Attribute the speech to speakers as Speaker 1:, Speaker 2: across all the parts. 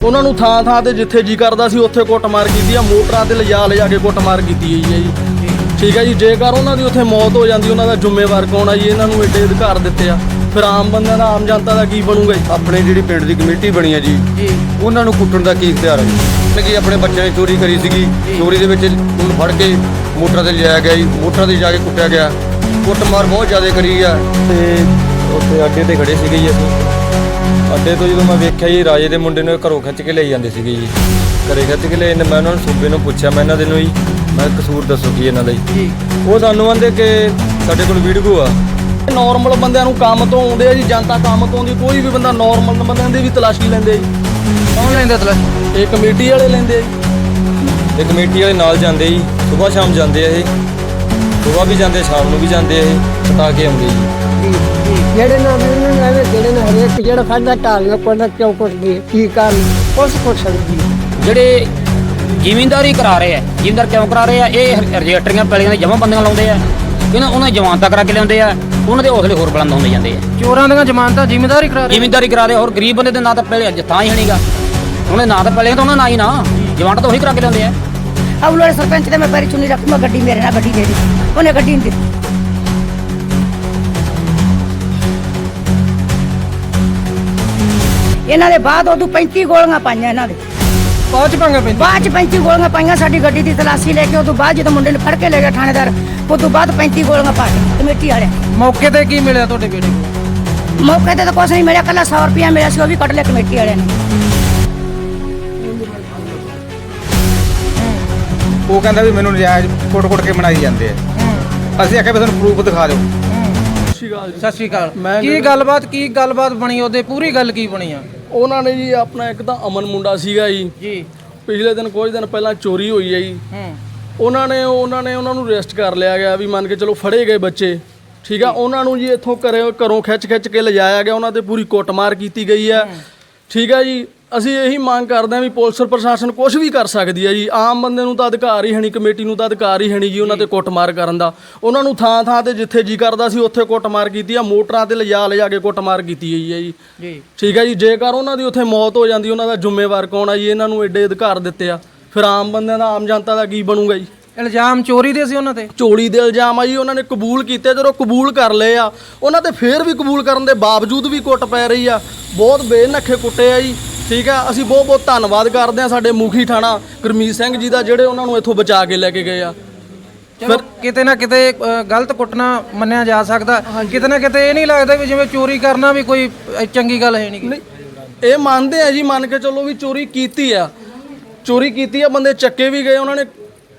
Speaker 1: ਉਹਨਾਂ ਨੂੰ ਥਾਂ ਥਾਂ ਤੇ ਜਿੱਥੇ ਜੀ ਕਰਦਾ ਸੀ ਉੱਥੇ ਕੁੱਟਮਾਰ ਕੀਤੀ ਆ। ਮੋਟਰਾਂ ਤੇ ਲਿਜਾ ਲਿਜਾ ਕੇ ਕੁੱਟਮਾਰ ਕੀਤੀ ਗਈ ਹੈ ਜੀ। ਠੀਕ ਹੈ ਜੀ ਜੇਕਰ ਉਹਨਾਂ ਦੀ ਉੱਥੇ ਮੌਤ ਹੋ ਜਾਂਦੀ ਉਹਨਾਂ ਦਾ ਜ਼ਿੰਮੇਵਾਰ ਕੌਣ ਆ ਜੀ? ਇਹਨਾਂ ਨੂੰ ਏਡੇ ਅਧਿਕਾਰ ਦਿੱਤੇ ਆ। ਫਿਰ ਆਮ ਬੰਦਿਆਂ ਦਾ ਆਮ ਜਨਤਾ ਦਾ ਕੀ ਬਣੂਗਾ ਜੀ?
Speaker 2: ਆਪਣੇ ਜਿਹੜੀ ਪਿੰਡ ਦੀ ਕਮੇਟੀ ਬਣੀ ਹੈ ਜੀ ਉਹਨਾਂ ਨੂੰ ਕੁੱਟਣ ਦਾ ਕੀ ਇਖਤਿਆਰ ਹੈ ਜੀ? ਕਿ ਆਪਣੇ ਬੱਚੇ ਨੇ ਚੋਰੀ ਕਰੀ ਸੀਗੀ? ਚੋਰੀ ਦੇ ਵਿੱਚ ਉਹਨੂੰ ਫੜ ਕੇ ਮੋਟਰ ਤੇ ਲਿਜਾਇਆ ਗਿਆ ਜੀ। ਮੋਟਰ ਤੇ ਜਾ ਕੇ ਕੁੱਟਿਆ ਗਿਆ। ਕੁੱਟਮਾਰ ਬਹੁਤ ਜ਼ਿਆਦਾ ਕਰੀ ਆ।
Speaker 3: ਤੇ ਉੱਥੇ ਅੱਡੇ ਤੇ ਖੜੇ ਸੀਗੇ ਜੀ ਅਸੀਂ। ਅੱਡੇ ਤੋਂ ਜਦੋਂ ਮੈਂ ਵੇਖਿਆ ਜੀ ਰਾਜੇ ਦੇ ਮੁੰਡੇ ਨੂੰ ਇਹ ਘਰੋਂ ਖਿੱਚ ਕੇ ਲਈ ਜਾਂਦੇ ਸੀਗੇ ਜੀ। ਘਰੇ ਖਿੱਚ ਕੇ ਲੈ ਮੈਂ ਉਹਨਾਂ ਨੂੰ ਸੂਬੇ ਨੂੰ ਪੁੱਛਿਆ ਮੈਂ ਇਹਨਾਂ ਦੇ ਨੂੰ ਜੀ ਮੈਂ ਕਸੂਰ ਦੱਸੋ ਕੀ ਇਹਨਾਂ ਦਾ ਜੀ। ਉਹ ਸਾਨੂੰ ਕਹਿੰਦੇ ਕਿ ਸਾਡੇ ਕੋਲ ਵੀਡੀਓ ਆ।
Speaker 1: ਨਾਰਮਲ ਬੰਦਿਆਂ ਨੂੰ ਕੰਮ ਤੋਂ ਆਉਂਦੇ ਆ ਜੀ ਜਨਤਾ ਕੰਮ ਤੋਂ ਆਉਂਦੀ ਕੋਈ ਵੀ ਬੰਦਾ ਨਾਰਮਲ ਬੰਦਿਆਂ ਦੀ ਵੀ ਤਲਾਸ਼ੀ ਲੈਂਦੇ ਆ ਜੀ।
Speaker 4: ਕੌਣ ਲੈਂਦਾ ਤਲਾਸ਼ੀ?
Speaker 1: ਇਹ ਕਮੇਟੀ ਵਾਲੇ ਲੈਂਦੇ ਆ ਜੀ।
Speaker 3: ਤੇ ਕਮੇਟੀ ਵਾਲੇ ਨਾਲ ਜਾਂਦੇ ਜੀ ਸਵੇਰ ਸ਼ਾਮ ਜਾਂਦੇ ਆ ਇਹ। ਸਵੇਰ ਵੀ ਜਾਂਦੇ ਸ਼ਾਮ ਨੂੰ ਵੀ ਜਾਂਦੇ ਆ ਇਹ ਪਤਾ ਕੇ ਆਉਂਦੇ ਜੀ।
Speaker 5: ਜਿਹੜੇ ਨਾ ਮੈਨੂੰ ਐਵੇਂ ਜਿਹੜੇ ਨਾ ਹਰੇਕ ਜਿਹੜਾ ਫੜਦਾ ਢਾਲ ਕੋਲ ਕਿਉਂ ਕੁੱਟਦੀ ਕੀ ਕਾਰਨ ਉਸ ਕੁੱਟ ਸਕਦੀ।
Speaker 6: ਜਿਹੜੇ ਜ਼ਿਮੀਂਦਾਰੀ ਕਰਾ ਰਹੇ ਆ ਜ਼ਿਮੀਂਦਾਰ ਕਿਉਂ ਕਰਾ ਰਹੇ ਆ? ਇਹ ਰਜਿਸਟਰੀਆਂ ਪੈਲੀਆਂ ਦੇ ਜਮ੍ਹਾਂ ਬੰਦੀਆਂ ਲਾਉਂਦੇ ਆ ਇਹਨਾਂ ਉਹਨਾਂ ਦੀ ਜ਼ਮਾਨਤਾਂ ਕਰਾ ਕੇ ਲਿਆਉਂਦੇ ਆ ਉਹਨਾਂ ਦੇ ਹੌਸਲੇ ਹੋਰ ਬੁਲੰਦ ਹੁੰਦੇ ਜਾਂਦੇ ਆ।
Speaker 4: ਚੋਰਾਂ ਦੀਆਂ ਜ਼ਮਾਨਤਾਂ ਜ਼ਿੰਮੇਦਾਰੀ ਕਰਾ ਰਹੇ
Speaker 6: ਜ਼ਿਮੀਂਦਾਰੀ ਕਰਾ ਰਹੇ ਹੋਰ ਗਰੀਬ ਬੰਦੇ ਦੇ ਨਾਂ ਤਾਂ ਪਹਿਲੇ ਜਥਾਂ ਹੀ ਨਹੀਂਗਾ ਉਹਨੇ ਨਾਂ ਤਾਂ ਪਹਿਲੇ ਤਾਂ ਉਹਨਾਂ ਨਾਂ ਹੀ ਨਾ ਜ਼ਮਾਨਤ ਤਾਂ ਉਹੀ ਕਰਾ ਕੇ ਲਿਆਉਂਦੇ ਆ।
Speaker 7: ਅਵਲੋੜੇ ਸਰਪੰਚ ਤੇ ਮੈਂ ਪੈਰੀ ਚੁੰਨੀ ਰੱਖ ਮੈਂ ਗੱਡੀ ਮੇਰੇ ਨਾਲ ਗੱਡੀ ਦੇ ਦੀ। ਉਹਨੇ ਗੱਡੀ ਨਹੀਂ ਦਿੱਤੀ। ਇਹਨਾਂ ਦੇ ਬਾਅਦ ਉਦੋਂ 35 ਗੋਲੀਆਂ ਪਾਈਆਂ ਇਹਨਾਂ ਦੇ।
Speaker 4: ਪਹੁੰਚ ਪਾਂਗੇ ਪੈਂਦੀ
Speaker 7: ਬਾਅਦ ਚ 35 ਗੋਲੀਆਂ ਪਾਈਆਂ ਸਾਡੀ ਗੱਡੀ ਦੀ ਤਲਾਸ਼ੀ ਲੈ ਕੇ ਉਦੋਂ ਬਾਅਦ ਜਦੋਂ ਮੁੰਡੇ ਨੂੰ ਫੜ ਕੇ ਲੈ ਗਿਆ ਥਾਣੇਦਾਰ ਉਦੋਂ ਬਾਅਦ 35 ਗੋਲੀਆਂ ਪਾ ਕੇ ਕਮੇਟੀ ਵਾਲਿਆਂ
Speaker 4: ਮੌਕੇ ਤੇ ਕੀ ਮਿਲਿਆ ਤੁਹਾਡੇ ਬੇਟੇ ਨੂੰ?
Speaker 7: ਮੌਕੇ ਤੇ ਤਾਂ ਕੁਛ ਨਹੀਂ ਮਿਲਿਆ ਕੱਲਾ 100 ਰੁਪਇਆ ਮਿਲਿਆ ਸੀ ਉਹ ਵੀ ਕੱਢ ਲਿਆ ਕਮੇਟੀ ਵਾਲਿਆਂ ਨੇ।
Speaker 2: ਉਹ ਕਹਿੰਦਾ ਵੀ ਮੈਨੂੰ ਨਜਾਇਜ਼ ਕੁੱਟ-ਕੁੱਟ ਕੇ ਬਣਾਈ ਜਾਂਦੇ ਆ। ਅਸੀਂ ਆਖਿਆ ਵੀ ਤੁਹਾਨੂੰ ਪ੍ਰੂਫ ਦਿਖਾ ਦਿਓ।
Speaker 4: ਸਤਿ ਸ਼੍ਰੀ ਅਕਾਲ ਕੀ ਗੱਲਬਾਤ ਕੀ ਗੱਲਬਾਤ ਬਣੀ ਉਹਦੇ? ਪੂਰੀ ਗੱਲ ਕੀ ਬਣੀ ਆ?
Speaker 1: ਉਹਨਾਂ ਨੇ ਜੀ ਆਪਣਾ ਇੱਕ ਤਾਂ ਅਮਨ ਮੁੰਡਾ ਸੀਗਾ ਜੀ।
Speaker 4: ਜੀ।
Speaker 1: ਪਿਛਲੇ ਦਿਨ ਕੁਝ ਦਿਨ ਪਹਿਲਾਂ ਚੋਰੀ ਹੋਈ ਹੈ ਜੀ।
Speaker 4: ਹੂੰ।
Speaker 1: ਉਹਨਾਂ ਨੇ ਉਹਨਾਂ ਨੇ ਉਹਨਾਂ ਨੂੰ ਅਰੈਸਟ ਕਰ ਲਿਆ ਗਿਆ ਵੀ ਮੰਨ ਕੇ ਚਲੋ ਫੜੇ ਗਏ ਬੱਚੇ। ਠੀਕ ਆ ਉਹਨਾਂ ਨੂੰ ਜੀ ਇੱਥੋਂ ਘਰੇ ਘਰੋਂ ਖਿੱਚ ਖਿੱਚ ਕੇ ਲਿਜਾਇਆ ਗਿਆ। ਉਹਨਾਂ ਤੇ ਪੂਰੀ ਕੁੱਟਮਾਰ ਕੀਤੀ ਗਈ ਹੈ। ਠੀਕ ਆ ਜੀ। ਅਸੀਂ ਇਹੀ ਮੰਗ ਕਰਦੇ ਹਾਂ ਵੀ ਪੁਲਿਸ ਪ੍ਰਸ਼ਾਸਨ ਕੁਝ ਵੀ ਕਰ ਸਕਦੀ ਹੈ ਜੀ। ਆਮ ਬੰਦੇ ਨੂੰ ਤਾਂ ਅਧਿਕਾਰ ਹੀ ਹੈ ਨਹੀਂ ਕਮੇਟੀ ਨੂੰ ਤਾਂ ਅਧਿਕਾਰ ਹੀ ਹੈ ਨਹੀਂ ਜੀ ਉਹਨਾਂ ਤੇ ਕੁੱਟਮਾਰ ਕਰਨ ਦਾ। ਉਹਨਾਂ ਨੂੰ ਥਾਂ ਥਾਂ ਤੇ ਜਿੱਥੇ ਜੀ ਕਰਦਾ ਸੀ ਉੱਥੇ ਕੁੱਟਮਾਰ ਕੀਤੀ ਆ ਮੋਟਰਾਂ ਤੇ ਲਿਜਾ ਲਿਜਾ ਕੇ ਕੁੱਟਮਾਰ ਕੀਤੀ ਗਈ ਹੈ ਜੀ
Speaker 4: ਜੀ।
Speaker 1: ਠੀਕ ਹੈ ਜੀ ਜੇਕਰ ਉਹਨਾਂ ਦੀ ਉੱਥੇ ਮੌਤ ਹੋ ਜਾਂਦੀ ਉਹਨਾਂ ਦਾ ਜ਼ਿੰਮੇਵਾਰ ਕੌਣ ਆ ਜੀ? ਇਹਨਾਂ ਨੂੰ ਏਡੇ ਅਧਿਕਾਰ ਦਿੱਤੇ ਆ। ਫਿਰ ਆਮ ਬੰਦਿਆਂ ਦਾ ਆਮ ਜਨਤਾ ਦਾ ਕੀ ਬਣੂਗਾ ਜੀ?
Speaker 4: ਇਲਜ਼ਾਮ ਚੋਰੀ ਦੇ ਸੀ ਉਹਨਾਂ ਤੇ?
Speaker 1: ਚੋਰੀ ਦੇ ਇਲਜ਼ਾਮ ਆ ਜੀ ਉਹਨਾਂ ਨੇ ਕਬੂਲ ਕੀਤੇ ਜਦੋਂ ਕਬੂਲ ਕਰ ਲਏ ਆ। ਉਹਨਾਂ ਤੇ ਫੇਰ ਵੀ ਕਬੂਲ ਕਰਨ ਦੇ ਬਾਵਜੂਦ ਵੀ ਕੁੱਟ ਪੈ ਰਹੀ ਆ। ਬਹੁਤ ਬੇਨੱਖੇ ਕੁੱਟੇ ਆ ਜੀ। ਠੀਕ ਆ ਅਸੀਂ ਬਹੁਤ ਬਹੁਤ ਧੰਨਵਾਦ ਕਰਦੇ ਆ ਸਾਡੇ ਮੁਖੀ ਥਾਣਾ ਗੁਰਮੀਤ ਸਿੰਘ ਜੀ ਦਾ ਜਿਹੜੇ ਉਹਨਾਂ ਨੂੰ ਇੱਥੋਂ ਬਚਾ ਕੇ ਲੈ ਕੇ ਗਏ ਆ।
Speaker 4: ਚਲੋ ਕਿਤੇ ਨਾ ਕਿਤੇ ਅ, ਗਲਤ ਕੁੱਟਣਾ ਮੰਨਿਆ ਜਾ ਸਕਦਾ। ਕਿਤੇ ਨਾ ਕਿਤੇ ਇਹ ਨਹੀਂ ਲੱਗਦਾ ਵੀ ਜਿਵੇਂ ਚੋਰੀ ਕਰਨਾ ਵੀ ਕੋਈ ਅ, ਚੰਗੀ ਗੱਲ ਹੈ ਨਹੀਂ
Speaker 1: ਨਹੀਂ ਇਹ ਮੰਨਦੇ ਆ ਜੀ ਮੰਨ ਕੇ ਚੱਲੋ ਵੀ ਚੋਰੀ ਕੀਤੀ ਆ। ਚੋਰੀ ਕੀਤੀ ਆ ਬੰਦੇ ਚੱਕੇ ਵੀ ਗਏ ਉਹਨਾਂ ਨੇ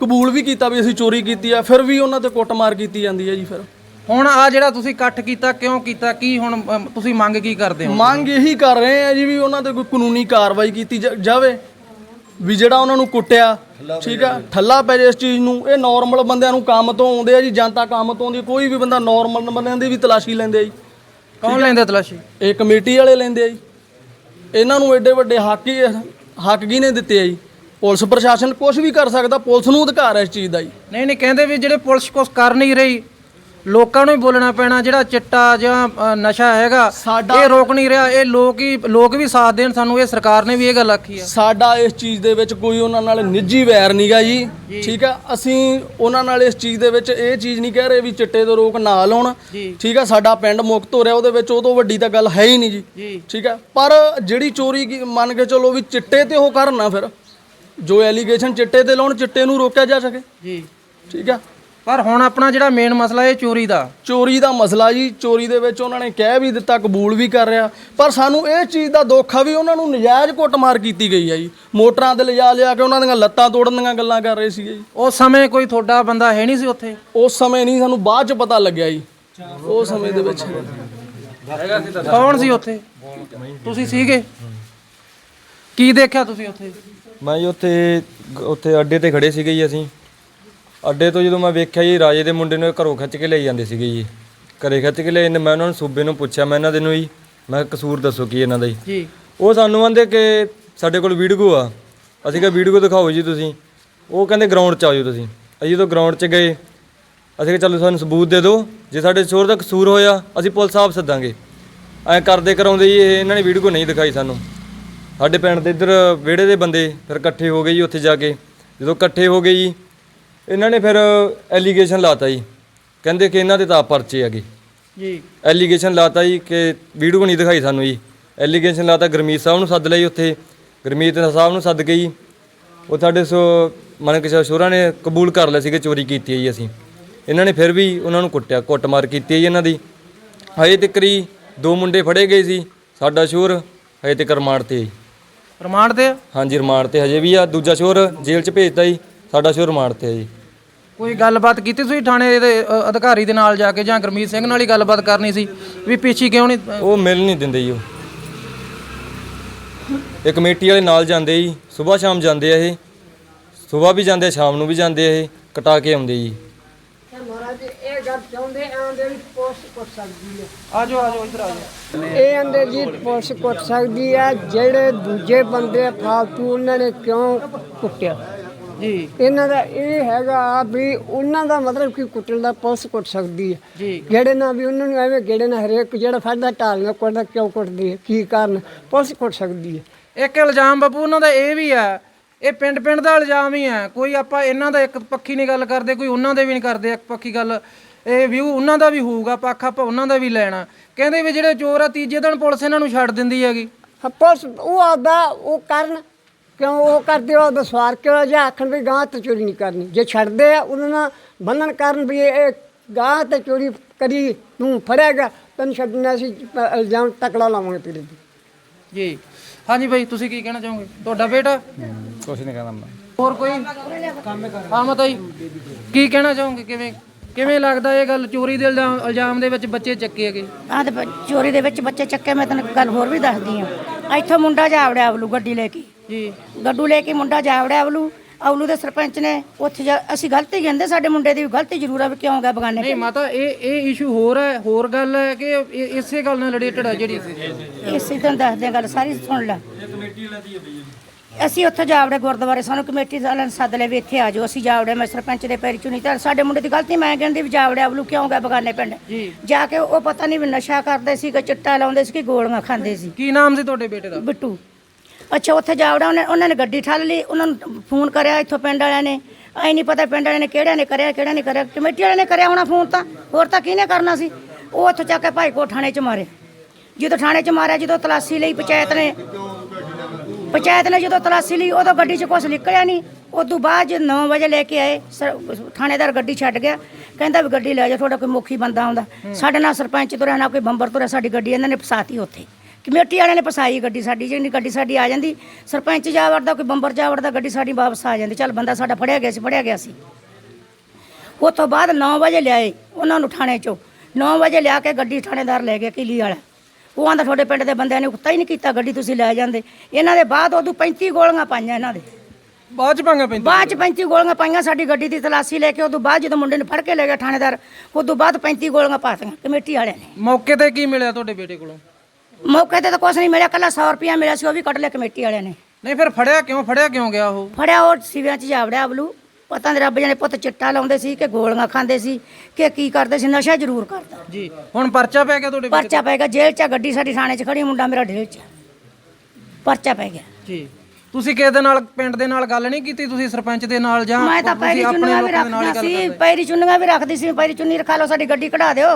Speaker 1: ਕਬੂਲ ਵੀ ਕੀਤਾ ਵੀ ਅਸੀਂ ਚੋਰੀ ਕੀਤੀ ਆ ਫਿਰ ਵੀ ਉਹਨਾਂ ਤੇ ਕੁੱਟਮਾਰ ਕੀਤੀ ਜਾਂਦੀ ਹੈ ਜੀ ਫਿਰ।
Speaker 4: ਹੁਣ ਆ ਜਿਹੜਾ ਤੁਸੀਂ ਇਕੱਠ ਕੀਤਾ ਕਿਉਂ ਕੀਤਾ? ਕੀ ਹੁਣ ਤੁਸੀਂ ਮੰਗ ਕੀ ਕਰਦੇ ਹੋ?
Speaker 1: ਮੰਗ ਇਹੀ ਕਰ ਰਹੇ ਆ ਜੀ ਵੀ ਉਹਨਾਂ ਤੇ ਕੋਈ ਕਾਨੂੰਨੀ ਕਾਰਵਾਈ ਕੀਤੀ ਜਾ- ਜਾਵੇ। ਵੀ ਜਿਹੜਾ ਉਹਨਾਂ ਨੂੰ ਕੁੱਟਿਆ ਠੀਕ ਆ? ਠੱਲਾ ਪੈ ਜੇ ਇਸ ਚੀਜ਼ ਨੂੰ। ਇਹ ਨਾਰਮਲ ਬੰਦਿਆਂ ਨੂੰ ਕੰਮ ਤੋਂ ਆਉਂਦੇ ਆ ਜੀ ਜਨਤਾ ਕੰਮ ਤੋਂ ਆਉਂਦੀ ਕੋਈ ਵੀ ਬੰਦਾ ਨਾਰਮਲ ਬੰਦਿਆਂ ਦੀ ਵੀ ਤਲਾਸ਼ੀ ਲੈਂਦੇ ਆ ਜੀ।
Speaker 4: ਕੌਣ ਲੈਂਦਾ ਤਲਾਸ਼ੀ?
Speaker 1: ਇਹ ਕਮੇਟੀ ਵਾਲੇ ਲੈਂਦੇ ਆ ਜੀ। ਇਹਨਾਂ ਨੂੰ ਐਡੇ ਵੱਡੇ ਹੱਕ ਹੀ ਹੱਕ ਕੀ ਨੇ ਦਿੱਤੇ ਆ ਜੀ? ਪੁਲਿਸ ਪ੍ਰਸ਼ਾਸਨ ਕੁਝ ਵੀ ਕਰ ਸਕਦਾ ਪੁਲਿਸ ਨੂੰ ਅਧਿਕਾਰ ਹੈ ਇਸ ਚੀਜ਼ ਦਾ ਜੀ।
Speaker 4: ਨਹੀਂ ਨਹੀਂ ਕਹਿੰਦੇ ਵੀ ਜਿਹੜੇ ਪੁਲਿਸ ਕੁਛ ਕਰ ਨਹੀਂ ਰਹੀ ਲੋਕਾਂ ਨੂੰ ਹੀ ਬੋਲਣਾ ਪੈਣਾ ਜਿਹੜਾ ਚਿੱਟਾ ਜਾਂ ਅ, ਨਸ਼ਾ ਹੈਗਾ
Speaker 1: ਸਾਡਾ-
Speaker 4: ਇਹ ਰੋਕ ਨਹੀਂ ਰਿਹਾ ਇਹ ਲੋਕ ਹੀ ਲੋਕ ਵੀ ਸਾਥ ਦੇਣ ਸਾਨੂੰ ਇਹ ਸਰਕਾਰ ਨੇ ਵੀ ਇਹ ਗੱਲ ਆਖੀ ਆ।
Speaker 1: ਸਾਡਾ ਇਸ ਚੀਜ਼ ਦੇ ਵਿੱਚ ਕੋਈ ਉਹਨਾਂ ਨਾਲ ਨਿੱਜੀ ਵੈਰ ਨਹੀਂਗਾ ਜੀ। ਠੀਕ ਆ ਅਸੀਂ ਉਹਨਾਂ ਨਾਲ ਇਸ ਚੀਜ਼ ਦੇ ਵਿੱਚ ਇਹ ਚੀਜ਼ ਨਹੀਂ ਕਹਿ ਰਹੇ ਵੀ ਚਿੱਟੇ ਤੋਂ ਰੋਕ ਨਾ ਲਾਉਣ। ਠੀਕ ਆ ਸਾਡਾ ਪਿੰਡ ਮੁਕਤ ਹੋ ਰਿਹਾ ਉਹਦੇ ਵਿੱਚ ਉਹ ਤੋਂ ਵੱਡੀ ਤਾਂ ਗੱਲ ਹੈ ਹੀ ਨਹੀਂ ਜੀ। ਠੀਕ ਆ ਪਰ ਜਿਹੜੀ ਚੋਰੀ ਕੀ- ਮੰਨ ਕੇ ਚੱਲੋ ਵੀ ਚਿੱਟੇ ਤੇ ਉਹ ਕਰਨਾ ਫਿਰ। ਜੋ ਐਲੀਗੇਸ਼ਨ ਚਿੱਟੇ ਤੇ ਲਾਉਣ ਚਿੱਟੇ ਨੂੰ ਰੋਕਿਆ ਜਾ ਸਕੇ।
Speaker 4: ਜੀ।
Speaker 1: ਠੀਕ ਆ
Speaker 4: ਪਰ ਹੁਣ ਆਪਣਾ ਜਿਹੜਾ ਮੇਨ ਮਸਲਾ ਇਹ ਚੋਰੀ ਦਾ।
Speaker 1: ਚੋਰੀ ਦਾ ਮਸਲਾ ਜੀ ਚੋਰੀ ਦੇ ਵਿੱਚ ਉਹਨਾਂ ਨੇ ਕਹਿ ਵੀ ਦਿੱਤਾ ਕਬੂਲ ਵੀ ਕਰ ਰਿਹਾ। ਪਰ ਸਾਨੂੰ ਇਹ ਚੀਜ਼ ਦਾ ਦੁੱਖ ਆ ਵੀ ਉਹਨਾਂ ਨੂੰ ਨਜਾਇਜ਼ ਕੁੱਟਮਾਰ ਕੀਤੀ ਗਈ ਆ ਜੀ। ਮੋਟਰਾਂ ਤੇ ਲਿਜਾ ਲਿਆ ਕੇ ਉਹਨਾਂ ਦੀਆਂ ਲੱਤਾਂ ਤੋੜਨ ਦੀਆਂ ਗੱਲਾਂ ਕਰ ਰਹੇ ਸੀਗੇ ਜੀ।
Speaker 4: ਉਸ ਸਮੇਂ ਕੋਈ ਤੁਹਾਡਾ ਬੰਦਾ ਹੈ ਨਹੀਂ ਸੀ ਉੱਥੇ?
Speaker 1: ਉਸ ਸਮੇਂ ਨਹੀਂ ਸਾਨੂੰ ਬਾਅਦ ਚ ਪਤਾ ਲੱਗਿਆ ਜੀ। ਉਸ ਸਮੇਂ ਦੇ ਵਿੱਚ।
Speaker 4: ਕੌਣ ਸੀ ਉੱਥੇ? ਤੁਸੀਂ ਸੀਗੇ? ਕੀ ਦੇਖਿਆ ਤੁਸੀਂ ਉੱਥੇ?
Speaker 3: ਮੈਂ ਜੀ ਉੱਥੇ ਉੱਥੇ ਅੱਡੇ ਤੇ ਖੜੇ ਸੀਗੇ ਜੀ ਅਸੀਂ। ਅੱਡੇ ਤੋਂ ਜਦੋਂ ਮੈਂ ਵੇਖਿਆ ਜੀ ਰਾਜੇ ਦੇ ਮੁੰਡੇ ਨੂੰ ਇਹ ਘਰੋਂ ਖਿੱਚ ਕੇ ਲਈ ਜਾਂਦੇ ਸੀਗੇ ਜੀ। ਘਰੇ ਖਿੱਚ ਕੇ ਲੈ ਜਾਂਦੇ ਮੈਂ ਉਹਨਾਂ ਨੂੰ ਸੂਬੇ ਨੂੰ ਪੁੱਛਿਆ ਮੈਂ ਇਹਨਾਂ ਦੇ ਨੂੰ ਜੀ ਮੈਂ ਕਿਹਾ ਕਸੂਰ ਦੱਸੋ ਕੀ ਇਹਨਾਂ ਦਾ ਜੀ।
Speaker 4: ਜੀ।
Speaker 3: ਉਹ ਸਾਨੂੰ ਕਹਿੰਦੇ ਕਿ ਸਾਡੇ ਕੋਲ ਵੀਡੀਓ ਆ ਅਸੀਂ ਕਿਹਾ ਵੀਡੀਓ ਦਿਖਾਓ ਜੀ ਤੁਸੀਂ। ਉਹ ਕਹਿੰਦੇ ਗਰਾਊਂਡ 'ਚ ਆਜੋ ਤੁਸੀਂ। ਅਸੀਂ ਜਦੋਂ ਗਰਾਊਂਡ 'ਚ ਗਏ ਅਸੀਂ ਕਿਹਾ ਚਲੋ ਸਾਨੂੰ ਸਬੂਤ ਦੇ ਦਿਓ ਜੇ ਸਾਡੇ ਚੋਰ ਦਾ ਕਸੂਰ ਹੋਇਆ ਅਸੀਂ ਪੁਲਿਸ ਆਪ ਸੱਦਾਂਗੇ। ਐਂ ਕਰਦੇ ਕਰਾਉਂਦੇ ਜੀ ਇਹ ਇਹਨਾਂ ਨੇ ਵੀਡੀਓ ਨਹੀਂ ਦਿਖਾਈ ਸਾਨੂੰ। ਸਾਡੇ ਪਿੰਡ ਦੇ ਇੱਧਰ ਵਿਹੜੇ ਦੇ ਬੰਦੇ ਫਿਰ ਇਕੱਠੇ ਹੋ ਗਏ ਜੀ ਉੱਥੇ ਜਾ ਕੇ। ਜਦੋਂ ਇਕੱਠੇ ਹੋ ਗਏ ਜੀ ਇਹਨਾਂ ਨੇ ਫਿਰ ਐਲੀਗੇਸ਼ਨ ਲਾਤਾ ਜੀ। ਕਹਿੰਦੇ ਕਿ ਇਹਨਾਂ ਦੇ ਤਾਂ ਆਪ ਪਰਚੇ ਹੈਗੇ।
Speaker 4: ਜੀ।
Speaker 3: ਐਲੀਗੇਸ਼ਨ ਲਾਤਾ ਜੀ ਕਿ ਵੀਡੀਓ ਨਹੀਂ ਦਿਖਾਈ ਸਾਨੂੰ ਜੀ। ਐਲੀਗੇਸ਼ਨ ਲਾਤਾ ਗਰਮੀਤ ਸਾਹਿਬ ਨੂੰ ਸੱਦ ਜੀ ਉੱਥੇ। ਗਰਮੀਤ ਸਾਹਿਬ ਨੂੰ ਸੱਦ ਕੇ ਜੀ। ਉਹ ਸਾਡੇ ਸੋ ਮਨ ਕੇ ਸ਼ੋਰਾ ਨੇ ਕਬੂਲ ਕਰ ਲਿਆ ਸੀ ਕਿ ਚੋਰੀ ਕੀਤੀ ਹੈ ਜੀ ਅਸੀਂ। ਇਹਨਾਂ ਨੇ ਫਿਰ ਵੀ ਉਹਨਾਂ ਨੂੰ ਕੁੱਟਿਆ ਕੁੱਟਮਾਰ ਕੀਤੀ ਹੈ ਜੀ ਇਹਨਾਂ ਦੀ। ਹਜੇ ਤੱਕ ਹੀ ਦੋ ਮੁੰਡੇ ਫੜੇ ਗਏ ਸੀ ਸਾਡਾ ਸ਼ੋਰ ਹਜੇ ਤੱਕ ਰਿਮਾਂਡ ਤੇ ਹੈ ਜੀ।
Speaker 4: ਰਿਮਾਂਡ ਤੇ ਆ?
Speaker 3: ਹਾਂਜੀ ਰਿਮਾਂਡ ਤੇ ਹਜੇ ਵੀ ਆ। ਦੂਜਾ ਸ਼ੋਰ ਜੇਲ੍ਹ 'ਚ ਭੇਜਤਾ ਜੀ ਸਾਡਾ ਸ਼ੋਰ ਰਿਮਾਂਡ ਤੇ ਹੈ ਜੀ।
Speaker 4: ਕੋਈ ਗੱਲਬਾਤ ਕੀਤੀ ਤੁਸੀਂ ਥਾਣੇ ਦੇ ਅ, ਅਧਿਕਾਰੀ ਦੇ ਨਾਲ ਜਾ ਕੇ ਜਾਂ ਗੁਰਮੀਤ ਸਿੰਘ ਨਾਲ ਹੀ ਗੱਲਬਾਤ ਕਰਨੀ ਸੀ ਵੀ ਪਿੱਛੇ ਕਿਉਂ ਨਹੀਂ ਅ,
Speaker 3: ਉਹ ਮਿਲ ਨਹੀਂ ਦਿੰਦੇ ਜੀ ਉਹ। ਇਹ ਕਮੇਟੀ ਵਾਲੇ ਨਾਲ ਜਾਂਦੇ ਜੀ ਸਵੇਰ ਸ਼ਾਮ ਜਾਂਦੇ ਆ ਇਹ। ਸਵੇਰ ਵੀ ਜਾਂਦੇ ਆ, ਸ਼ਾਮ ਨੂੰ ਵੀ ਜਾਂਦੇ ਆ ਇਹ ਕਟਾ ਕੇ ਆਉਂਦੇ ਜੀ।
Speaker 5: ਮਹਾਰਾਜ ਇਹ ਗੱਲ ਚਾਹੁੰਦੇ ਆਂਦੇ ਵੀ ਪੋਸਟ ਕੁੱਟ ਸਕਦੀ ਹੈ
Speaker 4: ਆਜੋ ਆਜੋ ਇੱਧਰ ਆਜੋ।
Speaker 5: ਇਹ ਆਂਦੇ ਜੀ ਪੁਲਿਸ ਕੁੱਟ ਸਕਦੀ ਹੈ ਜਿਹੜੇ ਦੂਜੇ ਬੰਦੇ ਫਾਲਤੂ ਉਹਨਾਂ ਨੇ ਕਿਉਂ ਕੁੱਟਿਆ?
Speaker 4: ਜੀ।
Speaker 5: ਇਹਨਾਂ ਦਾ ਇਹ ਹੈਗਾ ਵੀ ਉਹਨਾਂ ਦਾ ਮਤਲਬ ਕਿ ਕੁੱਟਣ ਦਾ ਪੁਲਿਸ ਕੁੱਟ ਸਕਦੀ ਹੈ
Speaker 4: ਜੀ।
Speaker 5: ਗੇੜੇ ਨਾਲ ਵੀ ਉਹਨਾਂ ਨੂੰ ਐਵੇਂ ਗੇੜੇ ਨਾਲ ਹਰੇਕ ਜਿਹੜਾ ਫੜਦਾ ਢਾਲੀਆਂ ਕੁੱਟਦਾ ਕਿਉਂ ਕੁੱਟਦੀ ਹੈ ਕੀ ਕਾਰਨ ਪੁਲਿਸ ਕੁੱਟ ਸਕਦੀ ਹੈ
Speaker 4: ਇੱਕ ਇਲਜ਼ਾਮ ਬਾਪੂ ਉਹਨਾਂ ਦਾ ਇਹ ਵੀ ਆ ਇਹ ਪਿੰਡ ਪਿੰਡ ਦਾ ਇਲਜ਼ਾਮ ਹੀ ਆ। ਕੋਈ ਆਪਾਂ ਇਹਨਾਂ ਦਾ ਇੱਕ ਪੱਖੀ ਨਹੀਂ ਗੱਲ ਕਰਦੇ ਕੋਈ ਉਹਨਾਂ ਦੇ ਵੀ ਨਹੀਂ ਕਰਦੇ ਇੱਕ ਪੱਖੀ ਗੱਲ। ਇਹ ਵਿਊ ਉਹਨਾਂ ਦਾ ਵੀ ਹੋਊਗਾ ਪੱਖ ਆਪਾਂ ਉਹਨਾਂ ਦਾ ਵੀ ਲੈਣਾ। ਕਹਿੰਦੇ ਵੀ ਜਿਹੜੇ ਚੋਰ ਆ ਤੀਜੇ ਦਿਨ ਪੁਲਿਸ ਇਹਨਾਂ ਨੂੰ ਛੱਡ ਦਿੰਦੀ ਹੈਗੀ।
Speaker 5: ਹਾਂ, ਪੁਲਿਸ ਉਹ ਆਦਾ ਉਹ ਕਰਨ ਕਿਉਂ ਉਹ ਕਰਦੇ ਉਹ ਉਹਦਾ ਸਵਾਰ ਕਿਉਂ ਜਾਂ ਆਖਣ ਵੀ ਗਾਂ ਤੇ ਚੋਰੀ ਨਹੀਂ ਕਰਨੀ। ਜੇ ਛੱਡਦੇ ਆ ਉਹਨਾਂ ਨਾਲ ਬੰਧਨ ਕਰਨ ਵੀ ਇਹ ਗਾਂ ਤੇ ਚੋਰੀ ਕਰੀ ਤੂੰ ਫੜੇਗਾ ਤੈਨੂੰ ਛੱਡਣਾ ਸੀ ਇਲਜ਼ਾਮ ਤਕੜਾ ਲਾਵਾਂਗੇ ਤੇਰੇ ਤੇ।
Speaker 4: ਜੀ। ਹਾਂਜੀ ਭਾਈ ਤੁਸੀਂ ਕੀ ਕਹਿਣਾ ਚਾਹੋਗੇ? ਤੁਹਾਡਾ ਬੇਟਾ?
Speaker 3: ਕੁਛ ਨਹੀਂ ਕਹਿੰਦਾ ਮੈਂ।
Speaker 4: ਹੋਰ ਕੋਈ? ਹਾਂ ਮਤਾ ਜੀ। ਕੀ ਕਹਿਣਾ ਚਾਹੋਗੇ? ਕਿਵੇਂ ਕਿਵੇਂ ਲੱਗਦਾ ਇਹ ਗੱਲ ਚੋਰੀ ਦੇ ਇਲਜ਼ਾਮ ਇਲਜ਼ਾਮ ਦੇ ਵਿੱਚ ਬੱਚੇ ਚੱਕੇ ਹੈਗੇ?
Speaker 7: ਆਹ ਤੇ ਬ- ਚੋਰੀ ਦੇ ਵਿੱਚ ਬੱਚੇ ਚੱਕੇ ਮੈਂ ਤੈਨੂੰ ਇੱਕ ਗੱਲ ਹੋਰ ਵੀ ਦੱਸਦੀ ਆ ਇੱਥੋਂ ਮੁੰਡਾ ਜਾਵੜਿਆ ਅਵਲੂ ਗੱਡੀ ਲੈ ਕੇ।
Speaker 4: ਜੀ।
Speaker 7: ਗੱਡੂ ਲੈ ਕੇ ਮੁੰਡਾ ਜਾਵੜਿਆ ਅਵਲੂ ਅਵਲੂ ਦੇ ਸਰਪੰਚ ਨੇ ਉੱਥੇ ਜਾ- ਅਸੀਂ ਗਲਤੀ ਕਹਿੰਦੇ ਸਾਡੇ ਮੁੰਡੇ ਦੀ ਵੀ ਗਲਤੀ ਜ਼ਰੂਰ ਆ ਵੀ ਕਿਉਂ ਗਿਆ ਬਗਾਨੇ
Speaker 4: ਨਹੀਂ ਮਾਤਾ ਇਹ ਇਹ ਇਸ਼ੂ ਹੋਰ ਹੈ ਹੋਰ ਗੱਲ ਹੈ ਕਿ ਇਹ- ਇਸੇ ਗੱਲ ਨਾਲ ਰਿਲੇਟਡ ਹੈ ਜਿਹੜੀ
Speaker 7: ਇਸੇ ਤਰ੍ਹਾਂ ਦੱਸਦੇ ਆ ਗੱਲ ਸਾਰੀ ਸੁਣ ਲੈ। ਅਸੀਂ ਉੱਥੇ ਜਾਵੜੇ ਗੁਰਦੁਆਰੇ ਸਾਨੂੰ ਕਮੇਟੀ ਵਾਲਿਆਂ ਨੇ ਸੱਦ ਲਿਆ ਵੀ ਇੱਥੇ ਆ ਜਾਓ ਅਸੀਂ ਜਾਵੜੇ ਮੈਂ ਸਰਪੰਚ ਦੇ ਪੈਰੀ ਚੁਣੀ ਤਾਂ ਸਾਡੇ ਮੁੰਡੇ ਦੀ ਗਲਤੀ ਮੈਂ ਕਹਿੰਦੀ ਵੀ ਜਾਵੜੇ ਅਵਲੂ ਕਿਉਂ ਗਿਆ ਬਗਾਨੇ ਪਿੰਡ। ਜਾ ਕੇ ਉਹ ਪਤਾ ਨਹੀਂ ਵੀ ਨਸ਼ਾ ਕਰਦੇ ਸੀ ਕਿ ਚਿੱਟਾ ਲਾਉਂਦੇ ਸੀ ਕਿ ਗੋਲੀਆਂ ਖਾਂਦੇ ਸੀ।
Speaker 4: ਕੀ ਨਾਮ ਸੀ ਤੁਹਾਡੇ ਬੇਟੇ ਦਾ?
Speaker 7: ਬਿੱਟੂ। ਅੱਛਾ ਉੱਥੇ ਜਾਵੜਾ ਉਹਨੇ ਉਹਨਾਂ ਨੇ ਗੱਡੀ ਠੱਲ ਲਈ ਉਹਨਾਂ ਨੂੰ ਫੋਨ ਕਰਿਆ ਇੱਥੋਂ ਪਿੰਡ ਵਾਲਿਆਂ ਨੇ। ਐ ਨਹੀਂ ਪਤਾ ਪਿੰਡ ਵਾਲਿਆਂ ਨੇ ਕਿਹੜਿਆਂ ਨੇ ਕਰਿਆ ਕਿਹੜਿਆਂ ਨੇ ਕਰਿਆ ਕਮੇਟੀ ਵਾਲਿਆਂ ਨੇ ਕਰਿਆ ਹੋਣਾ ਫੋਨ ਤਾਂ ਹੋਰ ਤਾਂ ਕਿਹਨੇ ਕਰਨਾ ਸੀ? ਉਹ ਉੱਥੋਂ ਚੱਕ ਕੇ ਭਾਈ ਕੋ ਥਾਣੇ 'ਚ ਮਾਰੇ। ਜਦੋਂ ਥਾਣੇ 'ਚ ਮਾਰਿਆ ਜਦੋਂ ਤਲਾਸੀ ਲਈ ਪੰਚਾਇਤ ਨੇ ਪੰਚਾਇਤ ਨੇ ਜਦੋਂ ਤਲਾਸੀ ਲਈ ਉਦੋਂ ਗੱਡੀ 'ਚ ਕੁਛ ਨਿਕਲਿਆ ਨਹੀਂ। ਉਦੋਂ ਬਾਅਦ ਜੇ 9 ਵਜੇ ਲੈ ਕੇ ਆਏ ਥਾਣੇਦਾਰ ਗੱਡੀ ਛੱਡ ਗਿਆ। ਕਹਿੰਦਾ ਵੀ ਗੱਡੀ ਲੈ ਜਾ ਤੁਹਾਡਾ ਕੋਈ ਮੁਖੀ ਬੰਦਾ ਆਉਂਦਾ। ਸਾਡੇ ਨਾਲ ਸਰਪੰਚ ਤੁਰਿਆ ਨਾ ਕੋਈ ਬੰਬਰ ਤੁਰਿਆ ਸਾਡੀ ਗੱਡੀ ਇਹਨਾਂ ਨੇ ਫਸਾਤੀ ਉੱਥੇ। ਕਮੇਟੀ ਵਾਲਿਆਂ ਨੇ ਫਸਾਈ ਗੱਡੀ ਸਾਡੀ ਜਿਹੜੀ ਗੱਡੀ ਸਾਡੀ ਆ ਜਾਂਦੀ ਸਰਪੰਚ ਜਾ ਵੜਦਾ ਕੋਈ ਬੰਬਰ ਜਾ ਵੜਦਾ ਗੱਡੀ ਸਾਡੀ ਵਾਪਸ ਆ ਜਾਂਦੀ। ਚੱਲ ਬੰਦਾ ਸਾਡਾ ਫੜਿਆ ਗਿਆ ਸੀ ਫੜਿਆ ਗਿਆ ਸੀ। ਉਸ ਤੋਂ ਬਾਅਦ 9 ਵਜੇ ਲਿਆਏ ਉਹਨਾਂ ਨੂੰ ਥਾਣੇ ਚੋਂ। 9 ਵਜੇ ਲਿਆ ਕੇ ਗੱਡੀ ਥਾਣੇਦਾਰ ਲੈ ਗਿਆ ਕਿਲੀ ਵਾਲਾ। ਉਹ ਆਂਦਾ ਤੁਹਾਡੇ ਪਿੰਡ ਦੇ ਬੰਦਿਆਂ ਨੇ ਉੱਤਾ ਹੀ ਨਹੀਂ ਕੀਤਾ ਗੱਡੀ ਤੁਸੀਂ ਲੈ ਜਾਂਦੇ। ਇਹਨਾਂ ਦੇ ਬਾਅਦ ਉਦੋਂ 35 ਗੋਲੀਆਂ ਪਾਈਆਂ ਇਹਨਾਂ ਦੇ।
Speaker 4: ਬਾਅਦ ਚ ਪੰਗਾ ਪੈਂਦਾ
Speaker 7: ਬਾਅਦ ਚ 35 ਗੋਲੀਆਂ ਪਾਈਆਂ ਸਾਡੀ ਗੱਡੀ ਦੀ ਤਲਾਸ਼ੀ ਲੈ ਕੇ ਉਦੋਂ ਬਾਅਦ ਜਦੋਂ ਮੁੰਡੇ ਨੂੰ ਫੜ ਕੇ ਲੈ ਗਿਆ ਥਾਣੇਦਾਰ ਉਦੋਂ ਬਾਅਦ 35 ਗੋਲੀਆਂ ਪਾਤੀਆਂ ਕਮੇਟੀ ਵਾਲਿਆਂ ਨੇ।
Speaker 4: ਮੌਕੇ ਤੇ ਕੀ ਮਿਲਿਆ ਤੁਹਾਡੇ ਬੇਟੇ ਕੋਲੋਂ?
Speaker 7: ਮੌਕੇ ਤੇ ਤਾਂ ਕੁਛ ਨਹੀਂ ਮਿਲਿਆ ਕੱਲਾ 100 ਰੁਪਿਆ ਮਿਲਿਆ ਸੀ ਉਹ ਵੀ ਕੱਢ ਲਿਆ ਕਮੇਟੀ ਵਾਲਿਆਂ ਨੇ।
Speaker 4: ਨਹੀਂ ਫਿਰ ਫੜਿਆ ਕਿਉਂ ਫੜਿਆ ਕਿਉਂ ਗਿਆ ਉਹ?
Speaker 7: ਫੜਿਆ ਉਹ ਸਿਵਿਆਂ 'ਚ ਜਾਵੜਿਆ ਅਬਲੂ ਪਤਾ ਨਹੀਂ ਰੱਬ ਜਾਣੇ ਪੁੱਤ ਚਿੱਟਾ ਲਾਉਂਦੇ ਸੀ ਕਿ ਗੋਲੀਆਂ ਖਾਂਦੇ ਸੀ ਕਿ ਕੀ ਕਰਦੇ ਸੀ ਨਸ਼ਾ ਜ਼ਰੂਰ ਕਰਦਾ।
Speaker 4: ਜੀ ਹੁਣ ਪਰਚਾ ਪੈ ਗਿਆ ਤੁਹਾਡੇ
Speaker 7: ਪਰਚਾ ਪੈ ਗਿਆ ਜੇਲ੍ਹ 'ਚ ਆ, ਗੱਡੀ ਸਾਡੀ ਥਾਣੇ 'ਚ ਖੜੀ ਮੁੰਡਾ ਮੇਰਾ ਢੇਲ 'ਚ ਆ। ਪਰਚਾ ਪੈ ਗਿਆ।
Speaker 4: ਜੀ। ਤੁਸੀਂ ਕਿਸੇ ਦੇ ਨਾਲ ਪਿੰਡ ਦੇ ਨਾਲ ਗੱਲ ਨਹੀਂ ਕੀਤੀ ਤੁਸੀਂ ਸਰਪੰਚ ਦੇ ਨਾਲ ਜਾਂ
Speaker 7: ਮੈਂ ਤਾਂ ਪੈਰੀ ਚੁੰਨੀਆਂ ਵੀ ਰੱਖਦਾ ਸੀ ਪੈਰੀ ਚੁੰਨੀਆਂ ਵੀ ਰੱਖਦੀ ਸੀ ਪੈਰੀ ਚੁੰਨੀ ਰਖਾ ਲਓ ਸਾਡੀ ਗੱਡੀ ਕਢਾ ਦਿਓ।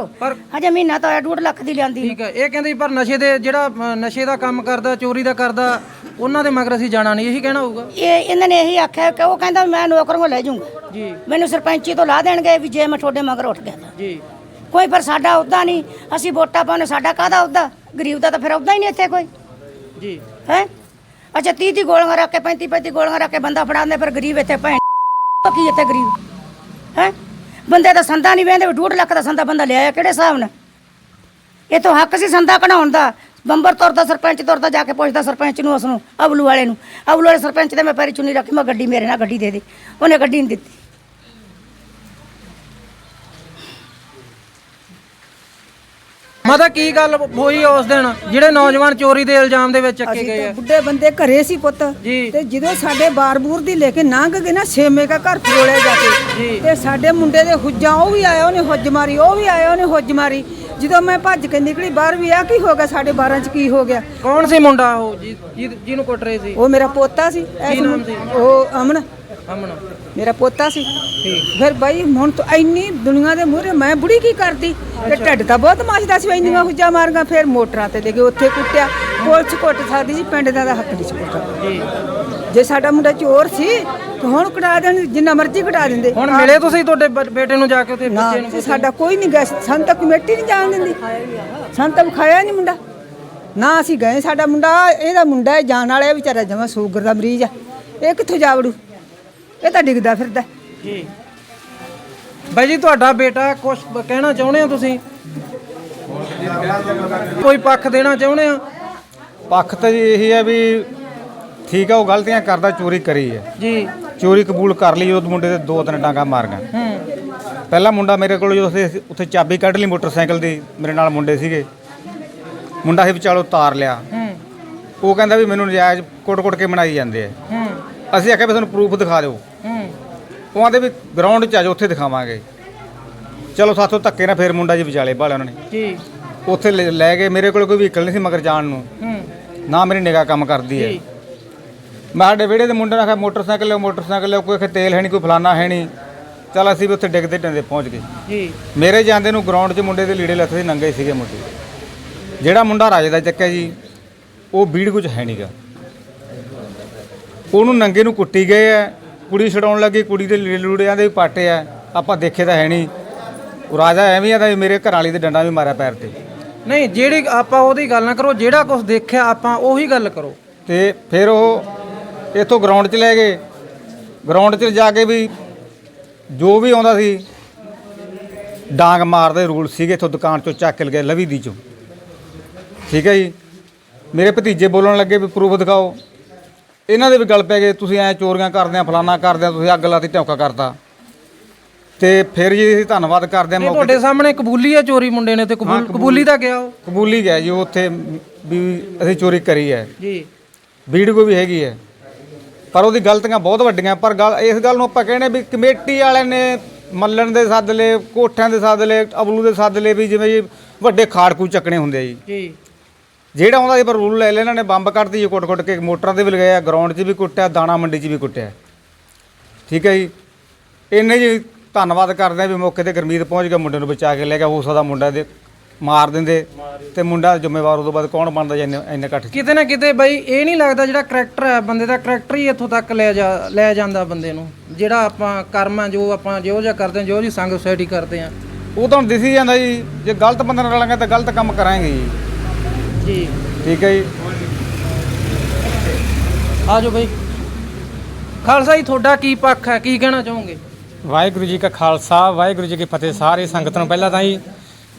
Speaker 7: ਹਜੇ ਮਹੀਨਾ ਤਾਂ ਹੋਇਆ 2 ਲੱਖ ਦੀ ਲਿਆਂਦੀ।
Speaker 4: ਠੀਕ ਹੈ ਇਹ ਕਹਿੰਦੇ ਪਰ ਨਸ਼ੇ ਦੇ ਜਿਹੜਾ ਨਸ਼ੇ ਦਾ ਕੰਮ ਕਰਦਾ ਚੋਰੀ ਦਾ ਕਰਦਾ ਉਹਨਾਂ ਦੇ ਮਗਰ ਅਸੀਂ ਜਾਣਾ ਨਹੀਂ ਇਹੀ ਕਹਿਣਾ ਹੋਊਗਾ।
Speaker 7: ਇਹ ਇਹਨਾਂ ਨੇ ਇਹੀ ਆਖਿਆ ਕਿ ਉਹ ਕਹਿੰਦਾ ਮੈਂ ਨੌਕਰੀਆਂ ਲੈ ਜਾਊਂਗਾ।
Speaker 4: ਜੀ।
Speaker 7: ਮੈਨੂੰ ਸਰਪੰਚੀ ਤੋਂ ਲਾ ਦੇਣਗੇ ਵੀ ਜੇ ਮੈਂ ਤੁਹਾਡੇ ਮਗਰ ਉੱਠ ਗਿਆ ਤਾਂ।
Speaker 4: ਜੀ।
Speaker 7: ਕੋਈ ਪਰ ਸਾਡਾ ਉਹਦਾ ਨਹੀਂ ਅਸੀਂ ਵੋਟਾਂ ਪਾਉਣੇ ਸਾਡਾ ਕਾਹਦਾ ਉਹਦਾ ਗਰੀਬ ਦਾ ਤਾਂ ਫਿਰ ਉਹਦਾ ਹੀ ਨਹੀਂ ਇੱਥੇ ਕੋਈ।
Speaker 4: ਜੀ।
Speaker 7: ਹੈ? ਅੱਛਾ 30 ਦੀ ਗੋਲੀਆਂ ਰੱਖ ਕੇ 35 35 ਗੋਲੀਆਂ ਰੱਖ ਕੇ ਬੰਦਾ ਫੜਾਉਂਦੇ ਫਿਰ ਗਰੀਬ ਇੱਥੇ ਭੈਣ ਕੀ ਇੱਥੇ ਗਰੀਬ? ਹੈ? ਬੰਦੇ ਦਾ ਸੰਦਾ ਨਹੀਂ ਵੇਂਦੇ 2 ਲੱਖ ਦਾ ਸੰਦਾ ਬੰਦਾ ਲਿਆਇਆ, ਕਿਹੜੇ ਹਿਸਾਬ ਨਾਲ? ਇਹ ਤਾਂ ਹੱਕ ਸੀ ਸੰਦਾ ਕਢਾਉਣ ਦਾ। ਬੰਬਰ ਤੁਰਦਾ, ਸਰਪੰਚ ਤੁਰਦਾ, ਜਾ ਕੇ ਪੁੱਛਦਾ ਸਰਪੰਚ ਨੂੰ ਉਸ ਨੂੰ ਅਬਲੂ ਵਾਲੇ ਨੂੰ। ਅਬਲੂ ਵਾਲੇ ਸਰਪੰਚ ਦੇ ਮੈਂ ਪੈਰੀ ਚੁੰਨੀ ਰੱਖੀ, ਮੈਂ ਗੱਡੀ ਮੇਰੇ ਨਾਲ ਗੱਡੀ ਦੇ ਦੇ। ਉਹਨੇ ਗੱਡੀ ਨਹੀਂ ਦਿੱਤੀ।
Speaker 4: ਮਾਤਾ ਕੀ ਗੱਲ ਹੋਈ ਉਸ ਦਿਨ? ਜਿਹੜੇ ਨੌਜਵਾਨ ਚੋਰੀ ਦੇ ਇਲਜ਼ਾਮ ਦੇ ਵਿੱਚ ਚੱਕੇ ਗਏ ਆ?
Speaker 8: ਬੁੱਢੇ ਬੰਦੇ ਘਰੇ ਸੀ ਪੁੱਤ।
Speaker 4: ਜੀ।
Speaker 8: ਤੇ ਜਦੋਂ ਸਾਡੇ ਬਾਰ-ਬੂਰ ਦੀ ਲੈ ਕੇ ਲੰਘ ਗਏ ਨਾ ਛੇਮੇ ਦਾ ਘਰ ਫਰੋਲਿਆ ਜਾ ਕੇ। ਤੇ ਸਾਡੇ ਮੁੰਡੇ ਦੇ ਹੁੱਜਾਂ ਉਹ ਵੀ ਆਇਆ ਉਹਨੇ ਹੁੱਜ ਮਾਰੀ ਉਹ ਵੀ ਆਇਆ ਉਹਨੇ ਹੁੱਜ ਮਾਰੀ। ਜਦੋਂ ਮੈਂ ਭੱਜ ਕੇ ਨਿਕਲੀ ਬਾਹਰ ਵੀ ਆ ਕੀ ਹੋ ਗਿਆ ਸਾਡੇ 12 ਚ ਕੀ ਹੋ ਗਿਆ?
Speaker 4: ਕੌਣ ਸੀ ਮੁੰਡਾ ਉਹ ਜੀ- ਜੀ- ਜਿਹਨੂੰ ਕੁੱਟ ਰਹੇ ਸੀ?
Speaker 8: ਉਹ ਮੇਰਾ ਪੋਤਾ ਸੀ।
Speaker 4: ਨਾਮ ਸੀ?
Speaker 8: ਉਹ ਅਮਨ।
Speaker 4: ਅਮਨ।
Speaker 8: ਮੇਰਾ ਪੋਤਾ ਸੀ। ਫਿਰ ਬਾਈ ਹੁਣ ਤਾਂ ਇੰਨੀ ਦੁਨੀਆ ਦੇ ਮੂਹਰੇ ਮੈਂ ਬੁੜੀ ਕੀ ਕਰਦੀ? ਤੇ ਢੱਡ ਤਾਂ ਬਹੁਤ ਮੱਚਦਾ ਸੀ ਇੰਨੀਆਂ ਹੁੱਜਾਂ ਮਾਰੀਆਂ ਫਿਰ ਮੋਟਰਾਂ ਤੇ ਲੈ ਕੇ ਉੱਥੇ ਕੁੱਟਿਆ। ਪੁਲਿਸ ਕੁੱਟ ਸਕਦੀ ਸੀ ਪਿੰਡ ਦਾ ਤਾਂ ਹੱਕ ਨਹੀਂ ਸੀ ਕੁੱਟਣ
Speaker 4: ਜੀ।
Speaker 8: ਸਾਡਾ ਮੁੰਡਾ ਚੋਰ ਸੀ ਤੇ ਹੁਣ ਕਟਾ ਦੇਣ ਜਿੰਨਾ ਮਰਜ਼ੀ ਕਟਾ ਦਿੰਦੇ।
Speaker 4: ਹੁਣ ਮਿਲੇ ਤੁਸੀਂ ਤੁਹਾਡੇ ਬੇਟੇ ਨੂੰ ਜਾ ਕੇ ਉੱਥੇ ਬੱਚੇ ਨੂੰ
Speaker 8: ਸਾਡਾ ਕੋਈ ਨਹੀਂ ਗਿਆ ਸਾਨੂੰ ਤਾਂ ਕਮੇਟੀ ਨਹੀਂ ਜਾਣ ਦਿੰਦੀ। ਸਾਨੂੰ ਤਾਂ ਵਿਖਾਇਆ ਨਹੀਂ ਮੁੰਡਾ। ਨਾ ਅਸੀਂ ਗਏ ਸਾਡਾ ਮੁੰਡਾ ਇਹਦਾ ਮੁੰਡਾ ਹੈ, ਜਾਣ ਵਾਲਾ ਵਿਚਾਰਾ ਜਮਾ ਸ਼ੂਗਰ ਦਾ ਮਰੀਜ਼ ਆ। ਇਹ ਕਿੱਥੋਂ ਜਾ ਵੜੂ ਇਹ ਤਾਂ ਡਿੱਗਦਾ ਫਿਰਦਾ।
Speaker 4: ਜੀ ਬਾਈ ਜੀ ਤੁਹਾਡਾ ਬੇਟਾ ਕੁਝ ਕਹਿਣਾ ਚਾਹੁੰਦੇ ਹੋ ਤੁਸੀਂ? ਕੋਈ ਪੱਖ ਦੇਣਾ ਚਾਹੁੰਦੇ ਆ
Speaker 9: ਪੱਖ ਤਾਂ ਜੀ ਇਹੀ ਹੈ ਵੀ ਠੀਕ ਹੈ ਉਹ ਗਲਤੀਆਂ ਕਰਦਾ ਚੋਰੀ ਕਰੀ ਹੈ
Speaker 4: ਜੀ।
Speaker 9: ਚੋਰੀ ਕਬੂਲ ਕਰ ਲਈ ਉਹ ਮੁੰਡੇ ਦੇ ਦੋ ਤਿੰਨ ਡਾਂਗਾ ਮਾਰ ਗਏ।
Speaker 4: ਹੂੰ।
Speaker 9: ਪਹਿਲਾ ਮੁੰਡਾ ਮੇਰੇ ਕੋਲ ਜਦੋਂ ਅਸੀਂ ਉੱਥੇ ਚਾਬੀ ਕੱਢ ਲਈ ਮੋਟਰਸਾਈਕਲ ਦੀ ਮੇਰੇ ਨਾਲ ਮੁੰਡੇ ਸੀਗੇ। ਮੁੰਡਾ ਸੀ ਵਿਚਾਲੋ ਤਾਰ ਲਿਆ।
Speaker 4: ਹੂੰ।
Speaker 9: ਉਹ ਕਹਿੰਦਾ ਵੀ ਮੈਨੂੰ ਨਜਾਇਜ਼ ਕੁੱਟ-ਕੁੱਟ ਕੇ ਬਣਾਈ ਜਾਂਦੇ ਆ।
Speaker 4: ਹੂੰ।
Speaker 9: ਅਸੀਂ ਆਖਿਆ ਵੀ ਤੁਹਾਨੂੰ ਪ੍ਰੂਫ ਦਿਖਾ ਦਿਓ।
Speaker 4: ਹੂੰ
Speaker 9: ਉਹ ਆਂਦੇ ਵੀ ਗਰਾਊਂਡ 'ਚ ਆ ਜਾਓ ਉੱਥੇ ਦਿਖਾਵਾਂਗੇ। ਚਲੋ ਸਾਥੋਂ ਧੱਕੇ ਨਾਲ ਫੇਰ ਮੁੰਡਾ ਜੀ ਵਿਚਾਲੇ ਭਾਲਿਆ ਉਹਨਾਂ ਨੇ।
Speaker 4: ਜੀ।
Speaker 9: ਉੱਥੇ ਲੈ ਲੈ ਗਏ ਮੇਰੇ ਕੋਲ ਕੋਈ ਵਹੀਕਲ ਨਹੀਂ ਸੀ ਮਗਰ ਜਾਣ ਨੂੰ।
Speaker 4: ਹੂੰ।
Speaker 9: ਨਾ ਮੇਰੀ ਨਿਗਾਹ ਕੰਮ ਕਰਦੀ ਹੈ।
Speaker 4: ਜੀ।
Speaker 9: ਮੈਂ ਸਾਡੇ ਵਿਹੜੇ ਦੇ ਮੁੰਡੇ ਨਾਲ ਕਿਹਾ ਮੋਟਰਸਾਈਕਲ ਲਿਓ ਮੋਟਰਸਾਈਕਲ ਲਿਓ ਕੋਈ ਤੇਲ ਹੈ ਨਹੀਂ ਕੋਈ ਫਲਾਨਾ ਹੈ ਨਹੀਂ। ਚਲ ਅਸੀਂ ਵੀ ਉੱਥੇ ਡਿੱਗਦੇ ਟੰਦੇ ਪਹੁੰਚ ਗਏ।
Speaker 4: ਜੀ।
Speaker 9: ਮੇਰੇ ਜਾਂਦੇ ਨੂੰ ਗਰਾਊਂਡ 'ਚ ਮੁੰਡੇ ਦੇ ਲੀੜੇ ਲੱਥੇ ਨੰਗੇ ਸੀਗੇ ਮੁੰਡੇ। ਜਿਹੜਾ ਮੁੰਡਾ ਰਾਜੇ ਦਾ ਚੱਕਿਆ ਜੀ ਉਹ ਬੀੜ ਕੁਝ ਹੈ ਨਹੀਂਗਾ ਉਹਨੂੰ ਨੰਗੇ ਨੂੰ ਕੁੱਟੀ ਗਏ ਆ ਕੁੜੀ ਛਡਾਉਣ ਲੱਗੀ ਕੁੜੀ ਦੇ ਲੀੜੇ ਲੂੜਿਆਂ ਦੇ ਵੀ ਪਾਟੇ ਆ ਆਪਾਂ ਦੇਖੇ ਤਾਂ ਹੈ ਨਹੀਂ। ਉਹ ਰਾਜਾ ਐਵੇਂ ਆ ਵੀ ਮੇਰੇ ਘਰ ਵਾਲੀ ਦੇ ਡੰਡਾ ਵੀ ਮਾਰਿਆ ਪੈਰ ਤੇ।
Speaker 4: ਨਹੀਂ ਜਿਹੜੀ ਆਪਾਂ ਉਹਦੀ ਗੱਲ ਨਾ ਕਰੋ ਜਿਹੜਾ ਕੁਝ ਦੇਖਿਆ ਆਪਾਂ ਉਹੀ ਗੱਲ ਕਰੋ।
Speaker 9: ਤੇ ਫਿਰ ਉਹ ਇੱਥੋਂ ਗਰਾਊਂਡ 'ਚ ਲੈ ਗਏ। ਗਰਾਊਂਡ 'ਚ ਜਾ ਕੇ ਵੀ ਜੋ ਵੀ ਆਉਂਦਾ ਸੀ ਡਾਂਗ ਮਾਰਦੇ ਰੂਲ ਸੀਗੇ ਇੱਥੋਂ ਦੁਕਾਨ 'ਚੋਂ ਚੱਕ ਲਗੇ ਲਵੀ ਦੀ 'ਚੋਂ। ਠੀਕ ਹੈ ਜੀ? ਮੇਰੇ ਭਤੀਜੇ ਬੋਲਣ ਲੱਗੇ ਵੀ ਪ੍ਰੂਫ ਦਿਖਾਓ। ਇਹਨਾਂ ਦੇ ਵੀ ਗੱਲ ਪੈ ਗਏ ਤੁਸੀਂ ਐ ਚੋਰੀਆਂ ਕਰਦੇ ਆ ਫਲਾਨਾ ਕਰਦੇ ਆ ਤੁਸੀਂ ਅੱਗ ਲਾਤੀ ਢੌਕਾ ਕਰਤਾ। ਤੇ ਫਿਰ ਜੀ ਅਸੀਂ ਧੰਨਵਾਦ ਕਰਦੇ ਆ
Speaker 4: ਇਹ
Speaker 9: ਮੌਕੇ
Speaker 4: ਤੁਹਾਡੇ ਸਾਹਮਣੇ ਕਬੂਲੀ ਆ ਚੋਰੀ ਮੁੰਡੇ ਨੇ ਤੇ ਕਬੂਲ ਕਬੂਲੀ ਤਾਂ ਗਿਆ ਉਹ।
Speaker 9: ਕਬੂਲੀ ਗਿਆ ਜੀ ਉਹ ਉੱਥੇ ਵੀ ਅਸੀਂ ਚੋਰੀ ਕਰੀ ਹੈ।
Speaker 4: ਜੀ।
Speaker 9: ਵੀਡੀਓ ਵੀ ਹੈਗੀ ਹੈ। ਪਰ ਉਹਦੀ ਗਲਤੀਆਂ ਬਹੁਤ ਵੱਡੀਆਂ ਪਰ ਗੱਲ ਇਸ ਗੱਲ ਨੂੰ ਆਪਾਂ ਕਹਿੰਦੇ ਵੀ ਕਮੇਟੀ ਵਾਲਿਆਂ ਨੇ ਮੱਲਣ ਦੇ ਸੱਦ ਲਏ ਕੋਠਿਆਂ ਦੇ ਸੱਦ ਲਏ ਅਬਲੂ ਦੇ ਸੱਦ ਲਏ ਵੀ ਜਿਵੇਂ ਜੀ ਵੱਡੇ ਖਾੜਕੂ ਚੱਕਣੇ ਹੁੰਦੇ ਆ ਜੀ।
Speaker 4: ਜੀ।
Speaker 9: ਜਿਹੜਾ ਆਉਂਦਾ ਸੀ ਪਰ ਰੂਲ ਲੈ ਲੈ ਇਹਨਾਂ ਨੇ ਬੰਬ ਕੱਢਦੀ ਜੀ ਕੁੱਟ-ਕੁੱਟ ਕੇ ਮੋਟਰਾਂ ਦੇ ਵੀ ਲਗਾਇਆ ਗਰਾਊਂਡ 'ਚ ਵੀ ਕੁੱਟਿਆ ਦਾਣਾ ਮੰਡੀ 'ਚ ਵੀ ਕੁੱਟਿਆ। ਠੀਕ ਹੈ ਜੀ? ਇੰਨੇ ਜੀ ਧੰਨਵਾਦ ਕਰਦੇ ਆ ਵੀ ਮੌਕੇ ਤੇ ਗਰਮੀਤ ਪਹੁੰਚ ਗਿਆ ਮੁੰਡੇ ਨੂੰ ਬਚਾ ਕੇ ਲੈ ਗਿਆ ਹੋ ਸਕਦਾ ਮੁੰਡਾ ਦੇ ਮਾਰ ਦਿੰਦੇ ਤੇ ਮੁੰਡਾ ਜ਼ਿੰਮੇਵਾਰ ਉਦੋਂ ਬਾਅਦ ਕੌਣ ਬਣਦਾ ਜੇ ਇੰਨੇ ਇਕੱਠ?
Speaker 4: ਕਿਤੇ ਨਾ ਕਿਤੇ ਬਈ ਇਹ ਨਹੀਂ ਲੱਗਦਾ ਜਿਹੜਾ ਕਰੈਕਟਰ ਹੈ ਬੰਦੇ ਦਾ ਕਰੈਕਟਰ ਹੀ ਇੱਥੋਂ ਤੱਕ ਲੈ ਜਾ ਲੈ ਜਾਂਦਾ ਬੰਦੇ ਨੂੰ। ਜਿਹੜਾ ਆਪਾਂ ਕਰਮ ਆ ਜੋ ਆਪਾਂ ਜੋ ਜਿਹਾ ਕਰਦੇ ਹਾਂ ਜੋ ਜੀ ਸੰਗ ਸੁਸਾਇਟੀ ਕਰਦੇ ਆ
Speaker 9: ਉਹ ਤਾਂ ਦਿਸੀ ਜਾਂਦਾ ਜੀ ਜੇ ਗਲਤ ਬੰਦੇ ਨਾਲ ਰਲਾਂਗੇ ਤਾਂ ਗਲਤ ਕੰਮ ਕਰਾਂਗੇ ਜੀ।
Speaker 4: ਜੀ।
Speaker 9: ਠੀਕ ਹੈ ਜੀ।
Speaker 4: ਆ ਜਾਓ ਬਈ। ਖਾਲਸਾ ਜੀ ਤੁਹਾਡਾ ਕੀ ਪੱਖ ਹੈ? ਕੀ ਕਹਿਣਾ ਚਾਹੋਗੇ?
Speaker 10: ਵਾਹਿਗੁਰੂ ਜੀ ਕਾ ਖਾਲਸਾ ਵਾਹਿਗੁਰੂ ਜੀ ਕੀ ਫਤਿਹ। ਸਾਰੀ ਸੰਗਤ ਨੂੰ ਪਹਿਲਾਂ ਤਾਂ ਜੀ